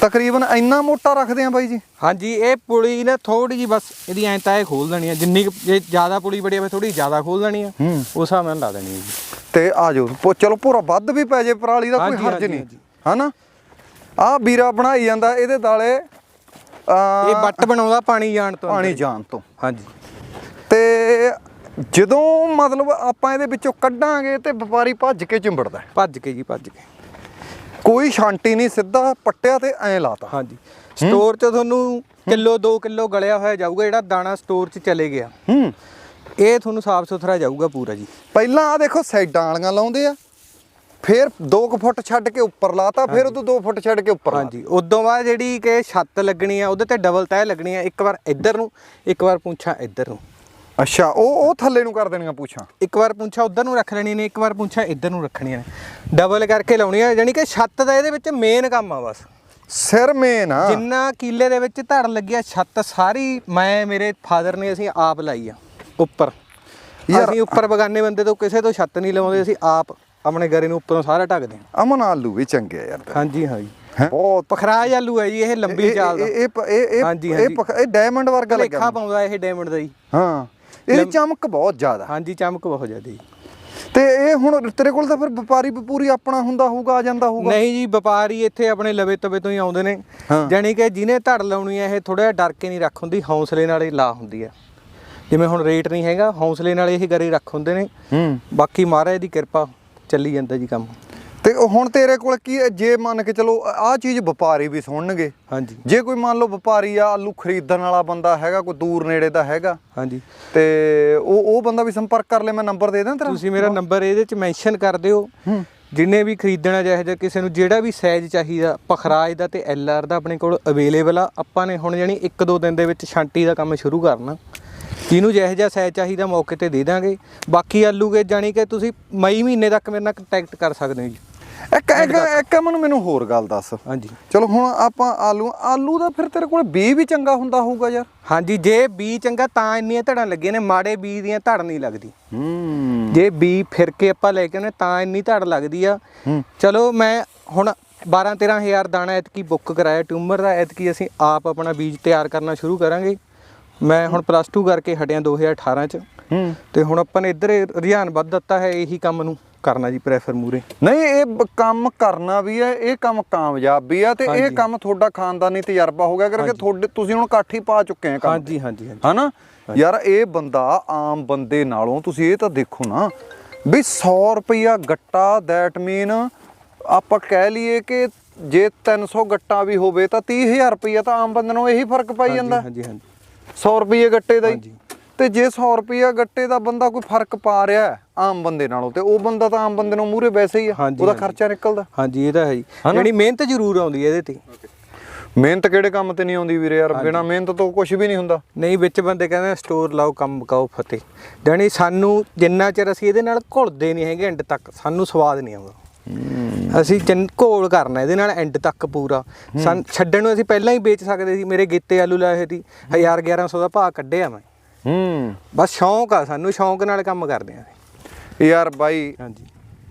ਤਕਰੀਬਨ ਇੰਨਾ ਮੋਟਾ ਰੱਖਦੇ ਆ ਬਾਈ ਜੀ? ਹਾਂਜੀ ਇਹ ਪੁਲੀ ਨਾ ਥੋੜੀ ਜੀ ਬਸ ਇਹਦੀ ਐਂ ਤਾਂ ਇਹ ਖੋਲ ਦੇਣੀ ਆ। ਜਿੰਨੀ ਜੇ ਜ਼ਿਆਦਾ ਪੁਲੀ ਬੜੀ ਹੋਵੇ ਥੋੜੀ ਜ਼ਿਆਦਾ ਖੋਲ ਦੇਣੀ ਆ। ਉਸ ਹਿਸਾਬ ਨਾਲ ਲਾ ਦੇਣੀ ਆ ਜੀ। ਤੇ ਆ ਜਾਓ ਚਲੋ ਪੂਰਾ ਵੱਧ ਵੀ ਪੈ ਜੇ ਪਰਾਲੀ ਦਾ ਕੋਈ ਹਰਜ ਨਹੀਂ। ਹਨਾ? ਆ ਵੀਰਾ ਬਣਾਈ ਜਾਂਦਾ ਇਹਦੇ ਦਾਲੇ ਆ ਇਹ ਬੱਟ ਬਣਾਉਂਦਾ ਪਾਣੀ ਜਾਣ ਤੋਂ ਪਾਣੀ। ਜਾਣ ਤੋਂ। ਹਾਂਜੀ। ਤੇ ਜਦੋਂ ਮਤਲਬ ਆਪਾਂ ਇਹਦੇ ਵਿੱਚੋਂ ਕੱਢਾਂਗੇ ਤੇ ਵਪਾਰੀ ਭੱਜ ਕੇ ਚਿੰਬੜਦਾ। ਭੱਜ ਕੇ ਜੀ ਭੱਜ ਕੇ। ਕੋਈ ਸ਼ਾਂਤੀ ਨਹੀਂ ਸਿੱਧਾ ਪੱਟਿਆ ਤੇ ਐ ਲਾਤਾ। ਹਾਂਜੀ। ਸਟੋਰ 'ਚ ਤੁਹਾਨੂੰ ਕਿਲੋ 2 ਕਿਲੋ ਗਲਿਆ ਹੋਇਆ ਜਾਊਗਾ ਜਿਹੜਾ ਦਾਣਾ ਸਟੋਰ 'ਚ ਚਲੇ ਗਿਆ। ਹੂੰ। ਇਹ ਤੁਹਾਨੂੰ ਸਾਫ਼ ਸੁਥਰਾ ਜਾਊਗਾ ਪੂਰਾ ਜੀ। ਪਹਿਲਾਂ ਆ ਦੇਖੋ ਸਾਈਡਾਂ ਵਾਲੀਆਂ ਲਾਉਂਦੇ ਆ। ਫਿਰ 2 ਫੁੱਟ ਛੱਡ ਕੇ ਉੱਪਰ ਲਾਤਾ ਫਿਰ ਉਦੋਂ 2 ਫੁੱਟ ਛੱਡ ਕੇ ਉੱਪਰ ਹਾਂਜੀ ਉਦੋਂ ਬਾਅਦ ਜਿਹੜੀ ਕਿ ਛੱਤ ਲੱਗਣੀ ਆ ਉਹਦੇ ਤੇ ਡਬਲ ਤਹਿ ਲੱਗਣੀ ਆ ਇੱਕ ਵਾਰ ਇੱਧਰ ਨੂੰ ਇੱਕ ਵਾਰ ਪੁੰਛਾ ਇੱਧਰ ਨੂੰ। ਅੱਛਾ ਉਹ ਉਹ ਥੱਲੇ ਨੂੰ ਕਰ ਦੇਣੀਆਂ ਪੁੱਛਾਂ? ਇੱਕ ਵਾਰ ਪੁੰਛਾ ਉੱਧਰ ਨੂੰ ਰੱਖ ਲੈਣੀ ਨੇ ਇੱਕ ਵਾਰ ਪੁੰਛਾ ਇੱਧਰ ਨੂੰ ਰੱਖਣੀਆਂ ਨੇ। ਡਬਲ ਕਰਕੇ ਲਾਉਣੀ ਆ ਯਾਨੀ ਕਿ ਛੱਤ ਦਾ ਇਹਦੇ ਵਿੱਚ ਮੇਨ ਕੰਮ ਆ ਬਸ। ਸਿਰ ਮੇਨ ਆ। ਜਿੰਨਾ ਕੀਲੇ ਦੇ ਵਿੱਚ ਧੜ ਲੱਗਿਆ ਛੱਤ ਸਾਰੀ ਮੈਂ ਮੇਰੇ ਫਾਦਰ ਨੇ ਅਸੀਂ ਆਪ ਲਾਈ ਆ ਉੱਪਰ। ਅਸੀਂ ਉੱਪਰ ਬਗਾਨੇ ਬੰਦੇ ਤੋਂ ਕਿਸੇ ਤੋਂ ਛੱਤ ਨਹੀਂ ਲਵਾਉਂਦੇ ਅਸੀਂ ਆਪ ਆਪਣੇ ਘਰੇ ਨੂੰ ਉੱਪਰੋਂ ਸਾਰਾ ਢੱਕਦੇ ਹਾਂ। ਅਮਨ ਆਲੂ ਵੀ ਚੰਗੇ ਆ ਯਾਰ ਹਾਂਜੀ ਹਾਂਜੀ? ਬਹੁਤ ਪਖਰਾਜ ਆਲੂ ਹੈ ਜੀ ਇਹ ਲੰਬੀ ਚਾਲ ਦਾ। ਇਹ ਇਹ ਇਹ ਇਹ ਹਾਂਜੀ, ਇਹ ਇਹ ਡਾਇਮੰਡ ਵਰਗਾ ਲੇਖਾ ਲੱਗਿਆ ਪਾਉਂਦਾ ਇਹ ਡਾਇਮੰਡ ਦਾ ਜੀ। ਹਾਂ ਇਹਦੀ ਚਮਕ ਬਹੁਤ ਜ਼ਿਆਦਾ। ਹਾਂਜੀ ਚਮਕ ਬਹੁਤ ਜ਼ਿਆਦਾ ਜੀ। ਤੇ ਇਹ ਹੁਣ ਤੇਰੇ ਕੋਲ ਤਾਂ ਫਿਰ ਵਪਾਰੀ ਪੂਰੀ ਆਪਣਾ ਹੁੰਦਾ ਹੋਊਗਾ ਆ ਜਾਂਦਾ ਹੋਊਗਾ? ਨਹੀਂ ਜੀ ਵਪਾਰੀ ਇੱਥੇ ਆਪਣੇ ਲਵੇ ਤਵੇ ਤੋਂ ਹੀ ਆਉਂਦੇ ਨੇ। ਜਾਣੀ ਕਿ ਜਿਹਨੇ ਧੜ ਲਾਉਣੀ ਹੈ ਇਹ ਥੋੜਾ ਜਿਹਾ ਡਰ ਕੇ ਨਹੀਂ ਰੱਖ ਹੁੰਦੀ ਹੌਸਲੇ ਨਾਲ ਹੀ ਲਾ ਹੁੰਦੀ ਹੈ ਜਿਵੇਂ ਹੁਣ ਰੇਟ ਨਹੀਂ ਹੈਗਾ ਹੌਸਲੇ ਨਾਲ ਇਹ ਗਰੇ ਰੱਖ ਹੁੰਦੇ ਨੇ। ਹੂੰ। ਬਾਕੀ ਮਹਾਰਾਜ ਦੀ ਕਿਰਪਾ। ਚੱਲੀ ਜਾਂਦਾ ਜੀ ਕੰਮ। ਤੇ ਉਹ ਹੁਣ ਤੇਰੇ ਕੋਲ ਕੀ ਹੈ? ਜੇ ਮੰਨ ਕੇ ਚਲੋ ਆਹ ਚੀਜ਼ ਵਪਾਰੀ ਵੀ ਸੁਣਨਗੇ। ਹਾਂਜੀ। ਜੇ ਕੋਈ ਮੰਨ ਲਓ ਵਪਾਰੀ ਆ ਆਲੂ ਖਰੀਦਣ ਵਾਲਾ ਬੰਦਾ ਹੈਗਾ ਕੋਈ ਦੂਰ ਨੇੜੇ ਦਾ ਹੈਗਾ ਹਾਂਜੀ। ਤੇ ਉਹ ਉਹ ਬੰਦਾ ਵੀ ਸੰਪਰਕ ਕਰ ਲੈ ਮੈਂ ਨੰਬਰ ਦੇ ਦਾਂ ਤੇਰਾ? ਤੁਸੀਂ ਮੇਰਾ ਨੰਬਰ ਇਹਦੇ ਚ ਮੈਂਸ਼ਨ ਕਰ ਦਿਓ। ਜਿੰਨੇ ਵੀ ਖਰੀਦਣਾ ਚਾਹੀਦਾ ਕਿਸੇ ਨੂੰ ਜਿਹੜਾ ਵੀ ਸਾਈਜ਼ ਚਾਹੀਦਾ ਪਖਰਾਜ ਦਾ ਤੇ ਐਲ ਆਰ ਦਾ ਆਪਣੇ ਕੋਲ ਅਵੇਲੇਬਲ ਆ। ਆਪਾਂ ਨੇ ਹੁਣ ਜਾਨੀ ਇੱਕ ਦੋ ਦਿਨ ਦੇ ਵਿੱਚ ਛਾਂਟੀ ਦਾ ਕੰਮ ਸ਼ੁਰੂ ਕਰਨਾ। ਜਿਹਨੂੰ ਜਿਹੋ ਜਿਹਾ ਸਾਈਜ਼ ਚਾਹੀਦਾ ਮੌਕੇ ਤੇ ਦੇ ਦਾਂਗੇ? ਬਾਕੀ ਆਲੂ ਕੇ ਜਾਣੀ ਕਿ ਤੁਸੀਂ ਮਈ ਮਹੀਨੇ ਤੱਕ ਮੇਰੇ ਨਾਲ ਕੰਟੈਕਟ ਕਰ ਸਕਦੇ ਹੋ ਜੀ। ਇੱਕ ਇੱਕ ਇੱਕ ਮੈਨੂੰ ਮੈਨੂੰ ਹੋਰ ਗੱਲ ਦੱਸ। ਹਾਂਜੀ। ਚਲੋ ਹੁਣ ਆਪਾਂ ਆਲੂ ਆਲੂ ਦਾ ਫਿਰ ਤੇਰੇ ਕੋਲ ਬੀ ਵੀ ਚੰਗਾ ਹੁੰਦਾ ਹੋਊਗਾ ਯਾਰ। ਹਾਂਜੀ ਜੇ ਬੀ ਚੰਗਾ ਤਾਂ ਇੰਨੀਆਂ ਧੜਾਂ ਲੱਗੀਆਂ ਨੇ ਮਾੜੇ ਬੀ ਦੀਆਂ ਧੜ ਨਹੀਂ ਲੱਗਦੀ। ਹੂੰ। ਜੇ ਬੀ ਫਿਰ ਕੇ ਆਪਾਂ ਲੈ ਕੇ ਆਉਣੇ ਤਾਂ ਇੰਨੀ ਧੜ ਲੱਗਦੀ ਆ। ਚਲੋ ਮੈਂ ਹੁਣ 12 13000 ਦਾਣਾ ਐਤਕੀ ਬੁੱਕ ਕਰਾਇਆ ਟਿਊਮਰ ਦਾ ਐਤਕੀ ਅਸੀਂ ਆਪ ਆਪਣਾ ਬੀਜ ਤਿਆਰ ਕਰਨਾ ਸ਼ੁਰੂ ਕਰਾਂਗੇ। ਮੈਂ ਹੁਣ ਪਲੱਸ 2 ਕਰਕੇ ਹਟਿਆ 2018 ਚ। ਹੂੰ। ਤੇ ਹੁਣ ਆਪਾਂ ਨੇ ਇੱਧਰ ਰੁਝਾਨ ਵੱਧ ਦਿੱਤਾ ਹੈ ਇਹੀ ਕੰਮ ਨੂੰ ਕਰਨਾ ਜੀ ਪ੍ਰੈਫਰ ਮੂਰੇ ਨਹੀਂ ਇਹ ਬ- ਕੰਮ ਕਰਨਾ ਵੀ ਹੈ ਇਹ ਕੰਮ ਕਾਮਯਾਬ ਵੀ ਆ ਤੇ ਇਹ ਹਾਂਜੀ। ਕੰਮ ਤੁਹਾਡਾ ਖਾਨਦਾਨੀ ਤਜਰਬਾ ਹੋ ਗਿਆ ਕਰਕੇ ਤੁਹਾਡੇ ਤੁਸੀਂ ਹੁਣ ਕਾਠੀ ਪਾ ਚੁੱਕੇ ਆ ਕੰਮ। ਹਾਂਜੀ ਹਾਂਜੀ ਹਾਂਜੀ। ਹਨਾ? ਯਾਰ ਇਹ ਬੰਦਾ ਆਮ ਬੰਦੇ ਨਾਲੋਂ ਤੁਸੀਂ ਇਹ ਤਾਂ ਦੇਖੋ ਨਾ ਵੀ 100 ਰੁਪਈਆ ਗੱਟਾ ਦੈਟ ਮੀਨ ਆਪਾਂ ਕਹਿ ਲਈਏ ਕਿ ਜੇ 300 ਗੱਟਾ ਵੀ ਹੋਵੇ ਤਾਂ 30000 ਰੁਪਈਆ ਤਾਂ ਆਮ ਬੰਦੇ ਨੂੰ ਇਹੀ ਫ਼ਰਕ ਪਾਈ ਜਾਂਦਾ। ਹਾਂਜੀ ਹਾਂਜੀ। 100 ਰੁਪਏ ਗੱਟੇ ਦਾ ਹੀ। ਤੇ ਜੇ 100 ਰੁਪਈਆ ਗੱਟੇ ਦਾ ਬੰਦਾ ਕੋਈ ਫ਼ਰਕ ਪਾ ਰਿਹਾ ਹੈ ਆਮ ਬੰਦੇ ਨਾਲੋਂ ਤੇ ਉਹ ਬੰਦਾ ਤਾਂ ਆਮ ਬੰਦੇ ਨੂੰ ਮੂਹਰੇ ਵੈਸੇ ਹੀ ਆ ਉਹਦਾ। ਖਰਚਾ ਨਿਕਲਦਾ। ਹਾਂਜੀ ਇਹ ਤਾਂ ਹੈ ਜੀ? ਜਿਹੜੀ ਮਿਹਨਤ ਜ਼ਰੂਰ ਆਉਂਦੀ ਹੈ ਇਹਦੇ ਤੇ। ਮਿਹਨਤ ਕਿਹੜੇ ਕੰਮ ਤੇ ਨਹੀਂ ਆਉਂਦੀ ਵੀਰੇ ਯਾਰ? ਬਿਨਾ ਮਿਹਨਤ ਤੋਂ ਕੁਝ ਵੀ ਨਹੀਂ ਹੁੰਦਾ। ਨਹੀਂ ਵਿੱਚ ਬੰਦੇ ਕਹਿੰਦੇ ਸਟੋਰ ਲਾਓ ਕੰਮ ਮਕਾਓ ਫਤਿਹ। ਜਾਣੀ ਸਾਨੂੰ ਜਿੰਨਾ ਚਿਰ ਅਸੀਂ ਇਹਦੇ ਨਾਲ ਘੁਲਦੇ ਨਹੀਂ ਹੈਗੇ ਐਂਡ ਤੱਕ ਸਾਨੂੰ ਸਵਾਦ ਨਹੀਂ ਆਉਂਦਾ। ਅਸੀਂ ਜਿੰਨ ਘੋਲ ਕਰਨਾ ਇਹਦੇ ਨਾਲ ਐਂਡ ਤੱਕ ਪੂਰਾ। ਸਾਨ ਛੱਡਣ ਨੂੰ ਅਸੀਂ ਪਹਿਲਾਂ ਹੀ ਵੇਚ ਸਕਦੇ ਸੀ ਮੇਰੇ ਗੀਤੇ ਆਲੂ ਲਾਏ ਸੀ 1000 1100 ਦਾ ਭਾਅ ਕੱਢਿਆ ਮੈਂ। ਹੂੰ। ਬਸ ਸ਼ੌਂਕ ਆ ਸਾਨੂੰ ਸ਼ੌਂਕ ਨਾਲ ਕੰਮ ਕਰਦੇ ਆ ਯਾਰ ਬਾਈ ਹਾਂਜੀ।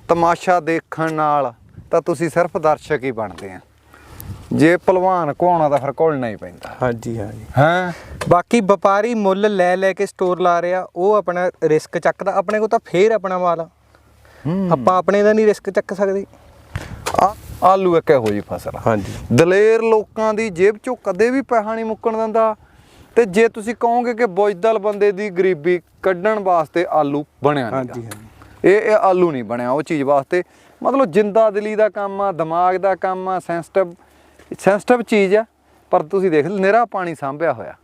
ਤਮਾਸ਼ਾ ਦੇਖਣ ਨਾਲ ਤਾਂ ਤੁਸੀਂ ਸਿਰਫ ਦਰਸ਼ਕ ਹੀ ਬਣਦੇ ਆ। ਜੇ ਪਹਿਲਵਾਨ ਘੋਣਾ ਤਾਂ ਫਿਰ ਘੁਲਣਾ ਹੀ ਪੈਂਦਾ। ਹਾਂਜੀ ਹਾਂਜੀ। ਹੈ? ਬਾਕੀ ਵਪਾਰੀ ਮੁੱਲ ਲੈ ਲੈ ਕੇ ਸਟੋਰ ਲਾ ਰਿਹਾ ਉਹ ਆਪਣਾ ਰਿਸਕ ਚੱਕਦਾ। ਆਪਣੇ ਕੋਲ ਤਾਂ ਫੇਰ ਆਪਣਾ ਮਾਲ। ਆਪਾਂ ਆਪਣੇ ਦਾ ਨਹੀਂ ਰਿਸਕ ਚੱਕ ਸਕਦੇ। ਆ ਆਲੂ ਇੱਕ ਇਹੋ ਜੀ ਫਸਲ ਹਾਂਜੀ। ਦਲੇਰ ਲੋਕਾਂ ਦੀ ਜੇਬ ਚੋਂ ਕਦੇ ਵੀ ਪੈਸਾ ਨਹੀਂ ਮੁੱਕਣ ਦਿੰਦਾ। ਤੇ ਜੇ ਤੁਸੀਂ ਕਹੋਗੇ ਕਿ ਬੁਜਦਲ ਬੰਦੇ ਦੀ ਗਰੀਬੀ ਕੱਢਣ ਵਾਸਤੇ ਆਲੂ ਬਣਿਆ ਨਹੀਂ ਹਾਂਜੀ ਹਾਂਜੀ। ਇਹ ਇਹ ਆਲੂ ਨਹੀਂ ਬਣਿਆ ਉਹ ਚੀਜ਼ ਵਾਸਤੇ। ਮਤਲਬ ਜਿੰਦਾ ਦਿਲੀ ਦਾ ਕੰਮ ਆ ਦਿਮਾਗ ਦਾ ਕੰਮ ਆ ਸੈਂਸਿਟਿਵ ਸੈਂਸਿਟਿਵ ਚੀਜ਼ ਆ। ਪਰ ਤੁਸੀਂ ਦੇਖ ਲਓ ਨਿਹਰਾ ਪਾਣੀ ਸਾਂਭਿਆ ਹੋਇਆ।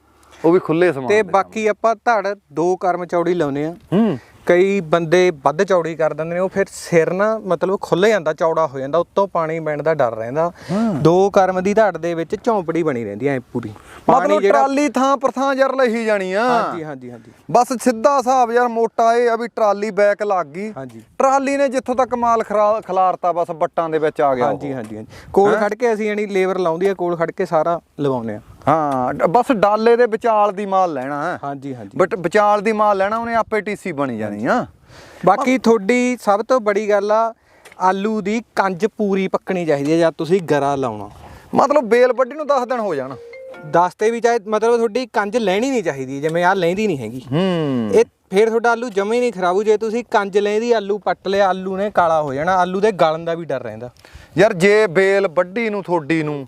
ਉਹ ਵੀ ਖੁੱਲੇ ਸਮਾਨ ਤੇ। ਬਾਕੀ ਆਪਾਂ ਧੜ ਦੋ ਕਰਮ ਚੌੜੀ ਲਾਉਨੇ ਆ। ਹੂੰ। ਕਈ ਬੰਦੇ ਵੱਧ ਚੌੜੀ ਕਰ ਦਿੰਦੇ ਨੇ ਉਹ ਫਿਰ ਸਿਰ ਨਾ ਮਤਲਬ ਖੁੱਲ ਜਾਂਦਾ ਚੌੜਾ ਹੋ ਜਾਂਦਾ ਉੱਤੋਂ ਪਾਣੀ ਪੈਣ ਦਾ ਡਰ ਰਹਿੰਦਾ। ਦੋ ਕਰਮ ਦੀ ਧੜ ਦੇ ਵਿੱਚ ਝੌਂਪੜੀ ਬਣੀ ਰਹਿੰਦੀ ਐ ਪੂਰੀ। ਮਤਲਬ ਟਰਾਲੀ ਥਾਂ ਪਰ ਥਾਂ ਯਾਰ ਲਈ ਜਾਣੀ ਆ। ਹਾਂਜੀ ਹਾਂਜੀ ਹਾਂਜੀ। ਬਸ ਸਿੱਧਾ ਹਿਸਾਬ ਯਾਰ ਮੋਟਾ ਇਹ ਆ ਵੀ ਟਰਾਲੀ ਬੈਕ ਲੱਗ ਗਈ। ਹਾਂਜੀ। ਟਰਾਲੀ ਨੇ ਜਿੱਥੋਂ ਤੱਕ ਮਾਲ ਖਿਲਾਰਤਾ ਬਸ ਬੱਟਾਂ ਦੇ ਵਿੱਚ ਆ ਗਿਆ। ਹਾਂਜੀ ਹਾਂਜੀ ਹਾਂਜੀ। ਕੋਲ ਖੜ ਕੇ ਅਸੀਂ ਯਾਨੀ ਲੇਬਰ ਲਾਉਂਦੀ ਆ ਕੋਲ ਖੜ ਕੇ ਸਾਰਾ ਲਵਾਉਂਦੇ ਆ। ਹਾਂ ਬਸ ਡਾਲੇ ਦੇ ਵਿਚਾਲ ਦੀ ਮਾਲ ਲੈਣਾ ਹੈ। ਹਾਂਜੀ ਹਾਂਜੀ। ਬਟ ਵਿਚਾਲ ਦੀ ਮਾਲ ਲੈਣਾ ਉਹਨੇ ਆਪੇ ਟੀਸੀ ਬਣੀ ਜਾਣੀ ਆ। ਬਾਕੀ ਤੁਹਾਡੀ ਸਭ ਤੋਂ ਬੜੀ ਗੱਲ ਆ ਆਲੂ ਦੀ ਕੰਜ ਪੂਰੀ ਪੱਕਣੀ ਚਾਹੀਦੀ ਹੈ ਜਦ ਤੁਸੀਂ ਗਰਾ ਲਾਉਣਾ? ਮਤਲਬ ਬੇਲ ਵੱਡੀ ਨੂੰ 10 ਦਿਨ ਹੋ ਜਾਣ। ਦਸਤੇ ਵੀ ਚਾਹੇ ਮਤਲਬ ਤੁਹਾਡੀ ਕੰਜ ਲੈਣੀ ਨਹੀਂ ਚਾਹੀਦੀ ਜਿਵੇਂ ਆ ਲੈਂਦੀ ਨਹੀਂ ਹੈਗੀ। ਹੂੰ। ਇਹ ਫੇਰ ਤੁਹਾਡਾ ਆਲੂ ਜਮੇ ਨਹੀਂ ਖਰਾਬੂ ਜੇ ਤੁਸੀਂ ਕੰਜ ਲੈਂਦੀ ਆਲੂ ਪੱਟ ਲਿਆ ਆਲੂ ਨੇ ਕਾਲਾ ਹੋ ਜਾਣਾ ਆਲੂ ਦੇ ਗਲਣ ਦਾ ਵੀ ਡਰ ਰਹਿੰਦਾ। ਯਾਰ ਜੇ ਬੇਲ ਵੱਡੀ ਨੂੰ ਥੋੜੀ ਨੂੰ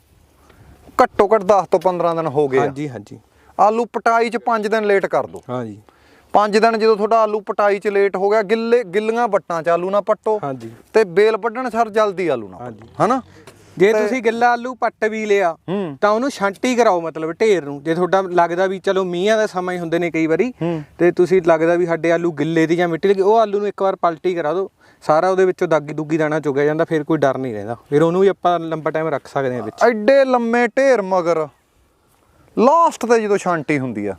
ਘੱਟੋ ਘੱਟ 10 ਤੋਂ 15 ਦਿਨ ਹੋ ਗਏ ਆ। ਹਾਂਜੀ ਹਾਂਜੀ। ਆਲੂ ਪਟਾਈ ਚ 5 ਦਿਨ ਲੇਟ ਕਰ ਦੋ। ਹਾਂਜੀ। 5 ਦਿਨ ਜਦੋਂ ਤੁਹਾਡਾ ਆਲੂ ਪਟਾਈ ਚ ਲੇਟ ਹੋ ਗਿਆ ਗਿੱਲੇ ਗਿੱਲੀਆਂ ਬੱਟਾਂ ਚ ਆਲੂ ਨਾ ਪੱਟੋ ਹਾਂਜੀ। ਤੇ ਬੇਲ ਵੱਢਣ ਸਰ ਜਲਦੀ ਆਲੂ ਨਾ ਹਾਂਜੀ। ਹਨਾ? ਜੇ ਤੁਸੀਂ ਗਿੱਲਾ ਆਲੂ ਪੱਟ ਵੀ ਲਿਆ ਤਾਂ ਉਹਨੂੰ ਛਾਂਟੀ ਕਰਾਓ ਮਤਲਬ ਢੇਰ ਨੂੰ। ਜੇ ਤੁਹਾਡਾ ਲੱਗਦਾ ਵੀ ਚਲੋ ਮੀਂਹਾਂ ਦਾ ਸਮਾਂ ਹੀ ਹੁੰਦੇ ਨੇ ਕਈ ਵਾਰੀ। ਤੇ ਤੁਸੀਂ ਲੱਗਦਾ ਵੀ ਸਾਡੇ ਆਲੂ ਗਿੱਲੇ ਦੀ ਜਾਂ ਮਿੱਟੀ ਲੱਗੀ ਉਹ ਆਲੂ ਨੂੰ ਇੱਕ ਵਾਰ ਪਲਟੀ ਕਰਾ ਦਿਓ। ਸਾਰਾ ਉਹਦੇ ਵਿੱਚੋਂ ਦਾਗੀ ਦੁੱਗੀ ਦਾਣਾ ਚੁਗਿਆ ਜਾਂਦਾ ਫਿਰ ਕੋਈ ਡਰ ਨਹੀਂ ਰਹਿੰਦਾ। ਫਿਰ ਉਹਨੂੰ ਵੀ ਆਪਾਂ ਲੰਬਾ ਟਾਈਮ ਰੱਖ ਸਕਦੇ ਹਾਂ ਵਿੱਚ। ਐਡੇ ਲੰਮੇ ਢੇਰ ਮਗਰ ਲਾਸਟ ਤੇ ਜਦੋਂ ਛਾਂਟੀ ਹੁੰਦੀ ਆ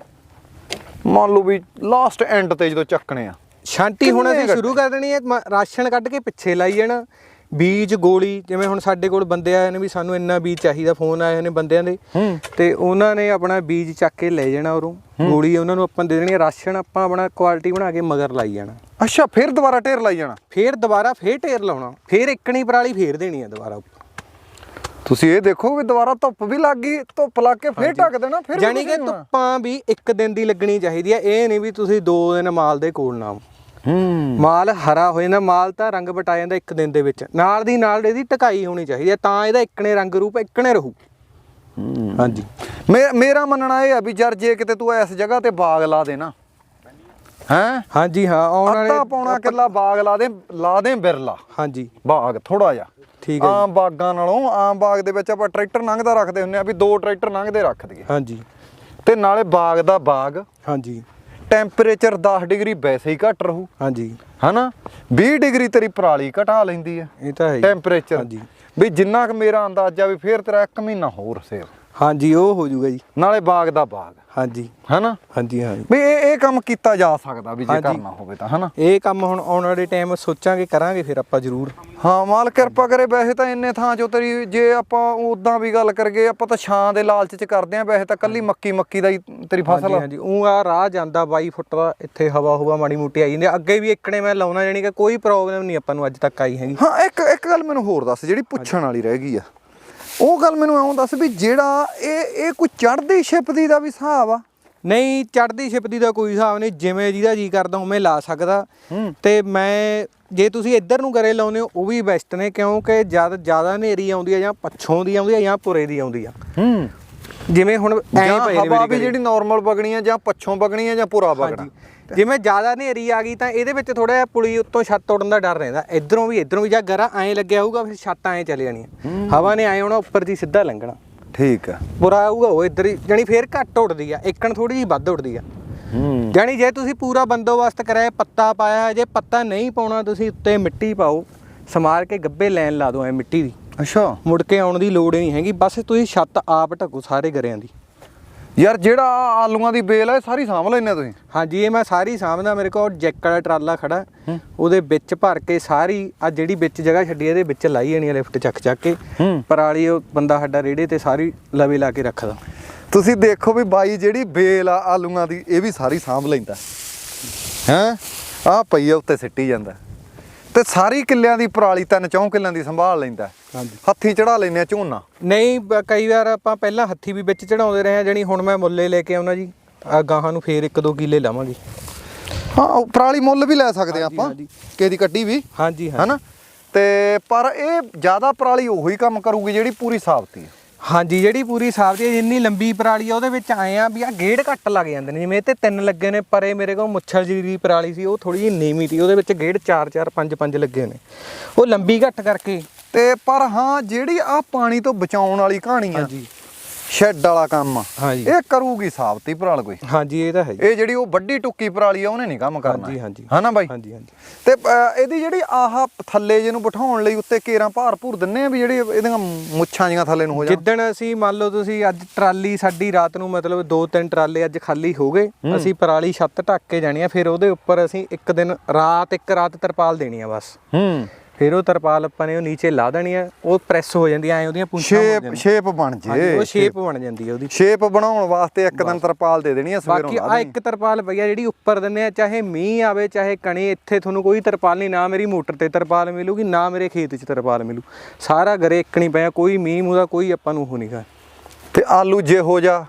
ਮੰਨ ਲਓ ਵੀ ਲਾਸਟ ਐਂਡ ਤੇ ਜਦੋਂ ਚੱਕਣੇ ਆ। ਛਾਂਟੀ ਹੁਣ ਅਸੀਂ ਸ਼ੁਰੂ ਕਰ ਦੇਣੀ ਹੈ ਰਾਸ਼ਨ ਕੱਢ ਕੇ ਪਿੱਛੇ ਲਾਈ ਜਾਣਾ। ਬੀਜ ਗੋਲੀ ਜਿਵੇਂ ਹੁਣ ਸਾਡੇ ਕੋਲ ਬੰਦੇ ਆਏ ਨੇ ਵੀ ਸਾਨੂੰ ਇੰਨਾ ਬੀਜ ਚਾਹੀਦਾ ਫੋਨ ਆਏ ਨੇ ਬੰਦਿਆਂ ਦੇ। ਤੇ ਉਹਨਾਂ ਨੇ ਆਪਣਾ ਬੀਜ ਚੱਕ ਕੇ ਲੈ ਜਾਣਾ ਉਰੋਂ। ਗੋਲੀ ਉਹਨਾਂ ਨੂੰ ਆਪਾਂ ਦੇ ਦੇਣੀ ਹੈ, ਰਾਸ਼ਨ ਆਪਾਂ ਆਪਣਾ ਕੁਆਲਿਟੀ ਬਣਾ ਕੇ ਮਗਰ ਲਾਈ ਜਾਣਾ। ਅੱਛਾ ਫਿਰ ਦੁਬਾਰਾ ਢੇਰ ਲਾਈ ਜਾਣਾ? ਫੇਰ ਦੁਬਾਰਾ ਫੇਰ ਢੇਰ ਲਾਉਣਾ। ਫੇਰ ਇੱਕਣੀ ਪਰਾਲੀ ਫੇਰ ਦੇਣੀ ਹੈ ਦੁਬਾਰਾ ਤੁਸੀਂ ਇਹ ਦੇਖੋ ਵੀ ਦੁਬਾਰਾ ਧੁੱਪ ਵੀ ਲੱਗ ਗਈ ਧੁੱਪ ਲੱਗ ਕੇ ਫਿਰ ਢੱਕ ਦੇਣਾ ਫਿਰ ਯਾਨੀ ਕਿ। ਧੁੱਪਾਂ ਵੀ ਇੱਕ ਦਿਨ ਦੀ ਲੱਗਣੀ ਚਾਹੀਦੀ ਹੈ ਇਹ ਨਹੀਂ ਵੀ ਤੁਸੀਂ ਦੋ ਦਿਨ ਮਾਲ ਦੇ ਕੋਲ ਨਾ ਮਾਲ ਹਰਾ ਹੋ ਜਾਂਦਾ ਮਾਲ ਤਾਂ ਰੰਗ ਬਟਾ ਜਾਂਦਾ ਇੱਕ ਦਿਨ ਦੇ ਵਿੱਚ। ਨਾਲ ਦੀ ਨਾਲ ਇਹਦੀ ਟਕਾਈ ਹੋਣੀ ਚਾਹੀਦੀ ਹੈ ਤਾਂ ਇਹਦਾ ਇੱਕਣੇ ਰੰਗ ਰੂਪ ਇੱਕਣੇ ਰਹੂ। ਹਾਂਜੀ। ਮੇਰਾ ਮੰਨਣਾ ਇਹ ਆ ਵੀ ਯਾਰ ਜੇ ਕਿਤੇ ਤੂੰ ਇਸ ਜਗ੍ਹਾ ਤੇ ਬਾਗ ਲਾ ਦੇ ਨਾ ਹੈਂ? ਹਾਂਜੀ ਹਾਂ ਆਉਣ ਵਾਲੇ ਅੱਧਾ ਪੌਣਾ ਕਿੱਲਾ ਬਾਗ ਲਾ ਦੇ ਲਾ ਦੇ ਬਿਰਲਾ। ਹਾਂਜੀ। ਬਾਗ ਥੋੜਾ ਜਿਹਾ। ਠੀਕ ਹੈ। ਆਮ ਬਾਗਾਂ ਨਾਲੋਂ ਆਮ ਬਾਗ ਦੇ ਵਿੱਚ ਆਪਾਂ ਟਰੈਕਟਰ ਲੰਘਦਾ ਰੱਖਦੇ ਹੁੰਨੇ ਆ ਵੀ ਦੋ ਟਰੈਕਟਰ ਲੰਘਦੇ ਰੱਖ ਦਈਏ। ਹਾਂਜੀ। ਤੇ ਨਾਲੇ ਬਾਗ ਦਾ ਬਾਗ। ਹਾਂਜੀ। ਟੈਂਪਰੇਚਰ 10 ਡਿਗਰੀ ਵੈਸੇ ਹੀ ਘਟ ਰਹੂ। ਹਾਂਜੀ। ਹਨਾ? 20 ਡਿਗਰੀ ਤੇਰੀ ਪਰਾਲੀ ਘਟਾ ਲੈਂਦੀ ਹੈ ਇਹ ਤਾਂ ਹੈ। ਟੈਂਪਰੇਚਰ। ਹਾਂਜੀ। ਵੀ ਜਿੰਨਾ ਕੁ ਮੇਰਾ ਅੰਦਾਜ਼ਾ ਵੀ ਫੇਰ ਤੇਰਾ 1 ਮਹੀਨਾ ਹੋਰ ਸੇਵ। ਹਾਂਜੀ ਉਹ ਹੋ ਜਾਊਗਾ ਜੀ। ਨਾਲੇ ਬਾਗ ਦਾ ਬਾਗ। ਹਾਂਜੀ। ਹਨਾ? ਹਾਂਜੀ ਹਾਂਜੀ। ਵੀ ਇਹ ਇਹ ਕੰਮ ਕੀਤਾ ਜਾ ਸਕਦਾ ਵੀ ਜੇ ਹਾਂਜੀ। ਕਰਨਾ ਹੋਵੇ ਤਾਂ ਹਨਾ? ਇਹ ਕੰਮ ਹੁਣ ਆਉਣ ਵਾਲੇ ਟਾਈਮ ਸੋਚਾਂਗੇ ਕਰਾਂਗੇ ਫਿਰ ਆਪਾਂ ਜ਼ਰੂਰ। ਹਾਂ ਮਾਲ ਕਿਰਪਾ ਕਰੇ ਵੈਸੇ ਤਾਂ ਇੰਨੇ ਥਾਂ ਚੋਂ ਤੇਰੀ ਜੇ ਆਪਾਂ ਉਦਾਂ ਵੀ ਗੱਲ ਕਰਗੇ ਆਪਾਂ ਤਾਂ ਛਾਂ ਦੇ ਲਾਲਚ ਚ ਕਰਦੇ ਆਂ ਵੈਸੇ ਤਾਂ ਕੱਲੀ ਮੱਕੀ ਮੱਕੀ ਦਾ ਹੀ ਤੇਰੀ ਫਸਲ ਹਾਂਜੀ ਆ। ਹਾਂਜੀ ਉਹ ਆ ਰਾਹ ਜਾਂਦਾ 22 ਫੁੱਟ ਦਾ ਇੱਥੇ ਹਵਾ ਹੁਵਾ ਮਾੜੀ ਮੋਟੀ ਆਈ ਜਾਂਦੀ ਆ। ਅੱਗੇ ਵੀ ਇੱਕਣੇ ਮੈਂ ਲਾਉਣਾ ਜਾਣੀ ਕਿ ਕੋਈ ਪ੍ਰੋਬਲਮ ਨਹੀਂ ਆਪਾਂ ਨੂੰ ਅੱਜ ਤੱਕ ਆਈ ਹੈਗੀ। ਹਾਂ ਇੱਕ ਇੱਕ ਗੱਲ ਮੈਨੂੰ ਹੋਰ ਦੱਸ ਜਿਹੜੀ ਪੁੱਛਣ ਵਾਲੀ ਰਹਿ ਗਈ ਆ। ਉਹ ਗੱਲ ਮੈਨੂੰ ਐਂ ਦੱਸ ਵੀ ਜਿਹੜਾ ਇਹ ਇਹ ਕੋਈ ਚੜ੍ਹਦੀ ਛਿਪਦੀ ਦਾ ਵੀ ਹਿਸਾਬ ਆ? ਨਹੀਂ ਚੜਦੀ ਛਿਪਦੀ ਦਾ ਕੋਈ ਹਿਸਾਬ ਨਹੀਂ। ਜਿਵੇਂ ਜਿਹਦਾ ਜੀ ਕਰਦਾ ਉਵੇਂ ਲਾ ਸਕਦਾ। ਤੇ ਮੈਂ ਜੇ ਤੁਸੀਂ ਇੱਧਰ ਨੂੰ ਕਰੇ ਲਾਉਨੇ ਹੋ ਉਹ ਵੀ ਬੈਸਟ ਨੇ ਕਿਉਂਕਿ ਜਦ ਜ਼ਿਆਦਾ ਹਨੇਰੀ ਆਉਂਦੀ ਆ ਜਾਂ ਪੱਛੋਂ ਦੀ ਆਉਂਦੀ ਆ ਜਾਂ ਪੁਰੇ ਦੀ ਆਉਂਦੀ ਆ। ਹੂੰ। ਜਿਵੇਂ ਹੁਣ ਐਂ ਪਏ ਨੇ ਹਵਾ ਵੀ। ਜਿਹੜੀ ਨਾਰਮਲ ਵਗਣੀ ਆ ਜਾਂ ਪੱਛੋਂ ਵਗਣੀ ਆ ਜਾਂ ਪੁਰਾ ਵਗਣਾ। ਹਾਂਜੀ ਜਿਵੇਂ ਜ਼ਿਆਦਾ ਹਨੇਰੀ ਆ ਗਈ ਤਾਂ ਇਹਦੇ ਵਿੱਚ ਥੋੜਾ ਜਿਹਾ ਪੁਲੀ ਉੱਤੋਂ ਛੱਤ ਤੋੜਨ ਦਾ ਡਰ ਰਹਿੰਦਾ। ਇਧਰੋਂ ਵੀ ਇਧਰੋਂ ਵੀ ਜਾਂ ਗਰਾ ਐਂ ਲੱਗਿਆ ਹੋਊਗਾ ਫਿਰ ਛੱਤ ਐਂ ਚਲੇ ਜਾਣੀ ਹਵਾ ਨੇ ਐਂ ਆਉਣਾ ਉੱਪਰ ਦੀ ਸਿੱਧਾ ਲੰਘਣਾ। ਠੀਕ ਆ। ਪੁਰਾ ਆਊਗਾ ਉਹ ਇੱਧਰ ਹੀ ਜਾਣੀ ਫੇਰ ਘੱਟ ਉੱਡਦੀ ਆ ਇੱਕਣ ਥੋੜੀ ਜਿਹੀ ਵੱਧ ਉੱਡਦੀ ਆ। ਹੂੰ। ਜਾਣੀ ਜੇ ਤੁਸੀਂ ਪੂਰਾ ਬੰਦੋਬਸਤ ਕਰਾਇਆ ਪੱਤਾ ਪਾਇਆ ਜੇ ਪੱਤਾ ਨਹੀਂ ਪਾਉਣਾ ਤੁਸੀਂ ਉੱਤੇ ਮਿੱਟੀ ਪਾਓ ਸਮਾਰ ਕੇ ਗੱਬੇ ਲੈਣ ਲਾ ਦਿਓ ਐ ਮਿੱਟੀ ਦੀ। ਅੱਛਾ। ਮੁੜ ਕੇ ਆਉਣ ਦੀ ਲੋੜ ਨਹੀਂ ਹੈਗੀ ਬਸ ਤੁਸੀਂ ਛੱਤ ਆਪ ਢੱਕੋ ਸਾਰੇ ਗਰਿਆਂ ਦੀ। ਯਾਰ ਜਿਹੜਾ ਆਹ ਆਲੂਆਂ ਦੀ ਬੇਲ ਇਹ ਸਾਰੀ ਸਾਂਭ ਲੈਨੇ ਤੁਸੀਂ? ਹਾਂਜੀ ਇਹ ਮੈਂ ਸਾਰੀ ਸਾਂਭਦਾ ਮੇਰੇ ਕੋਲ ਜੈਕ ਵਾਲਾ ਟਰਾਲਾ ਖੜਾ। ਉਹਦੇ ਵਿੱਚ ਭਰ ਕੇ ਸਾਰੀ ਆ ਜਿਹੜੀ ਵਿੱਚ ਜਗ੍ਹਾ ਛੱਡੀ ਇਹਦੇ ਵਿੱਚ ਲਾਈ ਜਾਣੀ ਆ ਲਿਫਟ ਚੱਕ ਚੱਕ ਕੇ। ਹੂੰ। ਪਰਾਲੀ ਉਹ ਬੰਦਾ ਸਾਡਾ ਰੇੜੇ ਤੇ ਸਾਰੀ ਲਵੇ ਲਾ ਕੇ ਰੱਖਦਾ। ਤੁਸੀਂ ਦੇਖੋ ਵੀ ਬਾਈ ਜਿਹੜੀ ਬੇਲ ਆ ਆਲੂਆਂ ਦੀ ਇਹ ਵੀ ਸਾਰੀ ਸਾਂਭ ਲੈਂਦਾ। ਹੈ? ਆ ਪਈ ਆ ਉੱਤੇ ਸਿੱਟੀ ਜਾਂਦਾ। ਤੇ ਸਾਰੀ ਕਿੱਲਿਆਂ ਦੀ ਪਰਾਲੀ ਤਿੰਨ ਚੌਂ ਕਿੱਲਿਆਂ ਦੀ ਸੰਭਾਲ ਲੈਂਦਾ ਹਾਂਜੀ। ਹੱਥੀ ਚੜਾ ਲੈਨੇ ਆ ਝੋਨਾ। ਨਹੀਂ ਬ- ਕਈ ਵਾਰ ਆਪਾਂ ਪਹਿਲਾਂ ਹੱਥੀ ਵੀ ਵਿੱਚ ਚੜਾਉਂਦੇ ਰਹੇ ਆ ਜਣੀ ਹੁਣ ਮੈਂ ਮੁੱਲੇ ਲੈ ਕੇ ਆਉਣਾ ਜੀ। ਆ ਗਾਹਾਂ ਨੂੰ ਫੇਰ ਇੱਕ ਦੋ ਕਿੱਲੇ ਲਾਵਾਂਗੇ। ਹਾਂ ਉਹ ਪਰਾਲੀ ਮੁੱਲ ਵੀ ਲੈ ਸਕਦੇ ਆ ਆਪਾਂ। ਕਿਸੇ ਦੀ ਕੱਢੀ ਵੀ ਹਾਂਜੀ ਹਾਂ ਹਨਾ? ਤੇ ਪਰ ਇਹ ਜ਼ਿਆਦਾ ਪਰਾਲੀ ਉਹੀ ਕੰਮ ਕਰੂਗੀ ਜਿਹੜੀ ਪੂਰੀ ਸਾਬਤੀ ਆ ਹਾਂਜੀ, ਜਿਹੜੀ ਪੂਰੀ ਸਾਫ਼ ਦੀ ਜਿੰਨੀ ਲੰਬੀ ਪਰਾਲੀ ਆ, ਉਹਦੇ ਵਿੱਚ ਆਏ ਆ ਵੀ ਆ ਗੇੜ ਘੱਟ ਲੱਗ ਜਾਂਦੇ ਨੇ। ਜਿਵੇਂ ਇਹ ਤਿੰਨ ਲੱਗੇ ਨੇ, ਪਰੇ ਮੇਰੇ ਕੋਲ ਮੁੱਛਲ ਜੀ ਦੀ ਪਰਾਲੀ ਸੀ, ਉਹ ਥੋੜੀ ਜਿਹੀ ਨੀਵੀਂ ਸੀ, ਉਹਦੇ ਵਿੱਚ ਗੇੜ 4 4 5 5 ਲੱਗੇ ਨੇ। ਉਹ ਲੰਬੀ ਘੱਟ ਕਰਕੇ ਤੇ ਪਰ ਹਾਂ, ਜਿਹੜੀ ਆ ਪਾਣੀ ਤੋਂ ਬਚਾਉਣ ਵਾਲੀ ਕਹਾਣੀ ਆ ਹਾਂਜੀ। ਸ਼ੈੱਡ ਵਾਲਾ ਕੰਮ। ਹਾਂਜੀ। ਇਹ ਕਰੂਗੀ ਸਾਬਤੀ ਪਰਾਲ ਕੋਈ। ਹਾਂਜੀ ਇਹ ਤਾਂ ਹੈ ਇਹ ਜਿਹੜੀ ਉਹ ਵੱਡੀ ਟੁੱਕੀ ਪਰਾਲੀ ਆ ਉਹਨੇ ਨਹੀਂ ਕੰਮ ਕਰਨਾ। ਹਾਂਜੀ, ਹਾਂਜੀ। ਹਨਾ ਬਾਈ? ਹਾਂਜੀ ਹਾਂਜੀ। ਤੇ ਇਹਦੀ ਜਿਹੜੀ ਆਹ ਥੱਲੇ ਜੇ ਨੂੰ ਬਿਠਾਉਣ ਲਈ ਉੱਤੇ ਕੇਰਾਂ ਭਾਰ ਭੂਰ ਦਿੰਨੇ ਆ ਵੀ ਜਿਹੜੀ ਇਹਦੀਆਂ ਮੁੱਛਾਂ ਜੀਆਂ ਥੱਲੇ ਨੂੰ ਹੋ ਜਾਣ? ਜਿੱਦਣ ਅਸੀਂ ਮੰਨ ਲਓ ਤੁਸੀਂ ਅੱਜ ਟਰਾਲੀ ਸਾਡੀ ਰਾਤ ਨੂੰ ਮਤਲਬ ਦੋ ਤਿੰਨ ਟਰਾਲੇ ਅੱਜ ਖਾਲੀ ਹੋ ਗਏ ਅਸੀਂ ਪਰਾਲੀ ਛੱਤ ਢੱਕ ਕੇ ਜਾਣੀ ਆ ਫਿਰ ਉਹਦੇ ਉੱਪਰ ਅਸੀਂ ਇੱਕ ਦਿਨ ਰਾਤ ਇੱਕ ਰਾਤ ਤਰਪਾਲ ਦੇਣੀ ਆ ਬਸ। ਹੂੰ। ਫਿਰ ਉਹ ਤਰਪਾਲ ਆਪਾਂ ਨੇ ਉਹ ਨੀਚੇ ਲਾ ਦੇਣੀ ਆ ਉਹ ਪ੍ਰੈਸ ਹੋ ਜਾਂਦੀ ਐ ਉਹਦੀਆਂ ਪੁੰਛਾਂ ਹੋ ਸ਼ੇਪ ਜਾਂਦੀਆਂ। ਸ਼ੇਪ ਬਣ ਹਾਂਜੀ, ਜੇ ਉਹ ਸ਼ੇਪ ਬਣ ਜਾਂਦੀ ਹੈ ਉਹਦੀ। ਸ਼ੇਪ ਬਣਾਉਣ ਵਾਸਤੇ ਇੱਕ ਦਿਨ ਤਰਪਾਲ ਦੇ ਦੇਣੀ ਆ ਸਵੇਰੋਂ ਬਾਕੀ ਆ ਇੱਕ ਤਰਪਾਲ ਪਈ ਆ ਜਿਹੜੀ ਉੱਪਰ ਦਿੰਨੇ ਆ ਚਾਹੇ ਮੀਂਹ ਆਵੇ ਚਾਹੇ ਕਣੀ ਇੱਥੇ ਤੁਹਾਨੂੰ ਕੋਈ ਤਰਪਾਲ ਨਹੀਂ ਨਾ ਮੇਰੀ ਮੋਟਰ ਤੇ ਤਰਪਾਲ ਮਿਲੂਗੀ ਨਾ ਮੇਰੇ ਖੇਤ 'ਚ ਤਰਪਾਲ ਮਿਲੂ। ਸਾਰਾ ਗਰੇ ਇੱਕਣੀ ਪਿਆ ਕੋਈ ਮੀਂਹ ਮੂੰਹ ਦਾ ਕੋਈ ਆਪਾਂ ਨੂੰ ਉਹ ਨਹੀਂਗਾ ਤੇ ਆਲੂ ਜੇ ਹੋ ਜਾ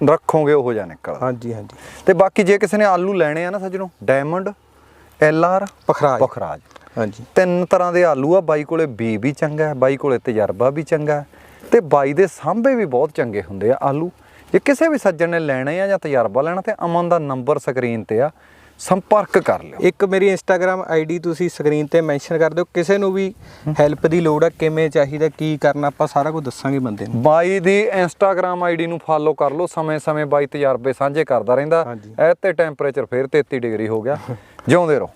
ਰੱਖੋਗੇ ਉਹ ਜਾ ਨਿਕਲ ਹਾਂਜੀ ਹਾਂਜੀ। ਤੇ ਬਾਕੀ ਜੇ ਕਿਸੇ ਨੇ ਆਲੂ ਲੈਣੇ ਆ ਨਾ ਸੱਜਣੋ diamond L R Pukhraj. Pukhraj. ਹਾਂਜੀ। ਤਿੰਨ ਤਰ੍ਹਾਂ ਦੇ ਆਲੂ ਆ ਬਾਈ ਕੋਲੇ ਬੀ ਵੀ ਚੰਗਾ ਹੈ ਬਾਈ ਕੋਲੇ ਤਜਰਬਾ ਵੀ ਚੰਗਾ ਹੈ ਤੇ ਬਾਈ ਦੇ ਸਾਂਭੇ ਵੀ ਬਹੁਤ ਚੰਗੇ ਹੁੰਦੇ ਆ ਆਲੂ। ਜੇ ਕਿਸੇ ਵੀ ਸੱਜਣ ਨੇ ਲੈਣੇ ਆ ਜਾਂ ਤਜਰਬਾ ਲੈਣਾ ਤੇ ਅਮਨ ਦਾ ਨੰਬਰ ਸਕਰੀਨ ਤੇ ਆ ਸੰਪਰਕ ਕਰ ਲਿਓ। ਇੱਕ ਮੇਰੀ ਇੰਸਟਾਗ੍ਰam ਆਈਡੀ ਤੁਸੀਂ ਸਕਰੀਨ ਤੇ ਮੈਂਸ਼ਨ ਕਰ ਦਿਓ। ਕਿਸੇ ਨੂੰ ਵੀ ਹੈਲਪ ਦੀ ਲੋੜ ਆ ਕਿਵੇਂ ਚਾਹੀਦਾ ਕੀ ਕਰਨਾ ਆਪਾਂ ਸਾਰਾ ਕੁਝ ਦੱਸਾਂਗੇ ਬੰਦੇ ਨੂੰ। ਬਾਈ ਦੀ ਇੰਸਟਾਗ੍ਰam ਆਈਡੀ ਨੂੰ ਫਾਲੋ ਕਰ ਲਓ। ਸਮੇਂ-ਸਮੇਂ ਬਾਈ ਤਜਰਬੇ ਸਾਂਝੇ ਕਰਦਾ ਰਹਿੰਦਾ। ਐ ਤੇ ਟੈਂਪਰੇਚਰ ਫੇਰ 33 ਡਿਗਰੀ ਹੋ ਗਿਆ। ਜਿਉਂਦੇ ਰਹੋ।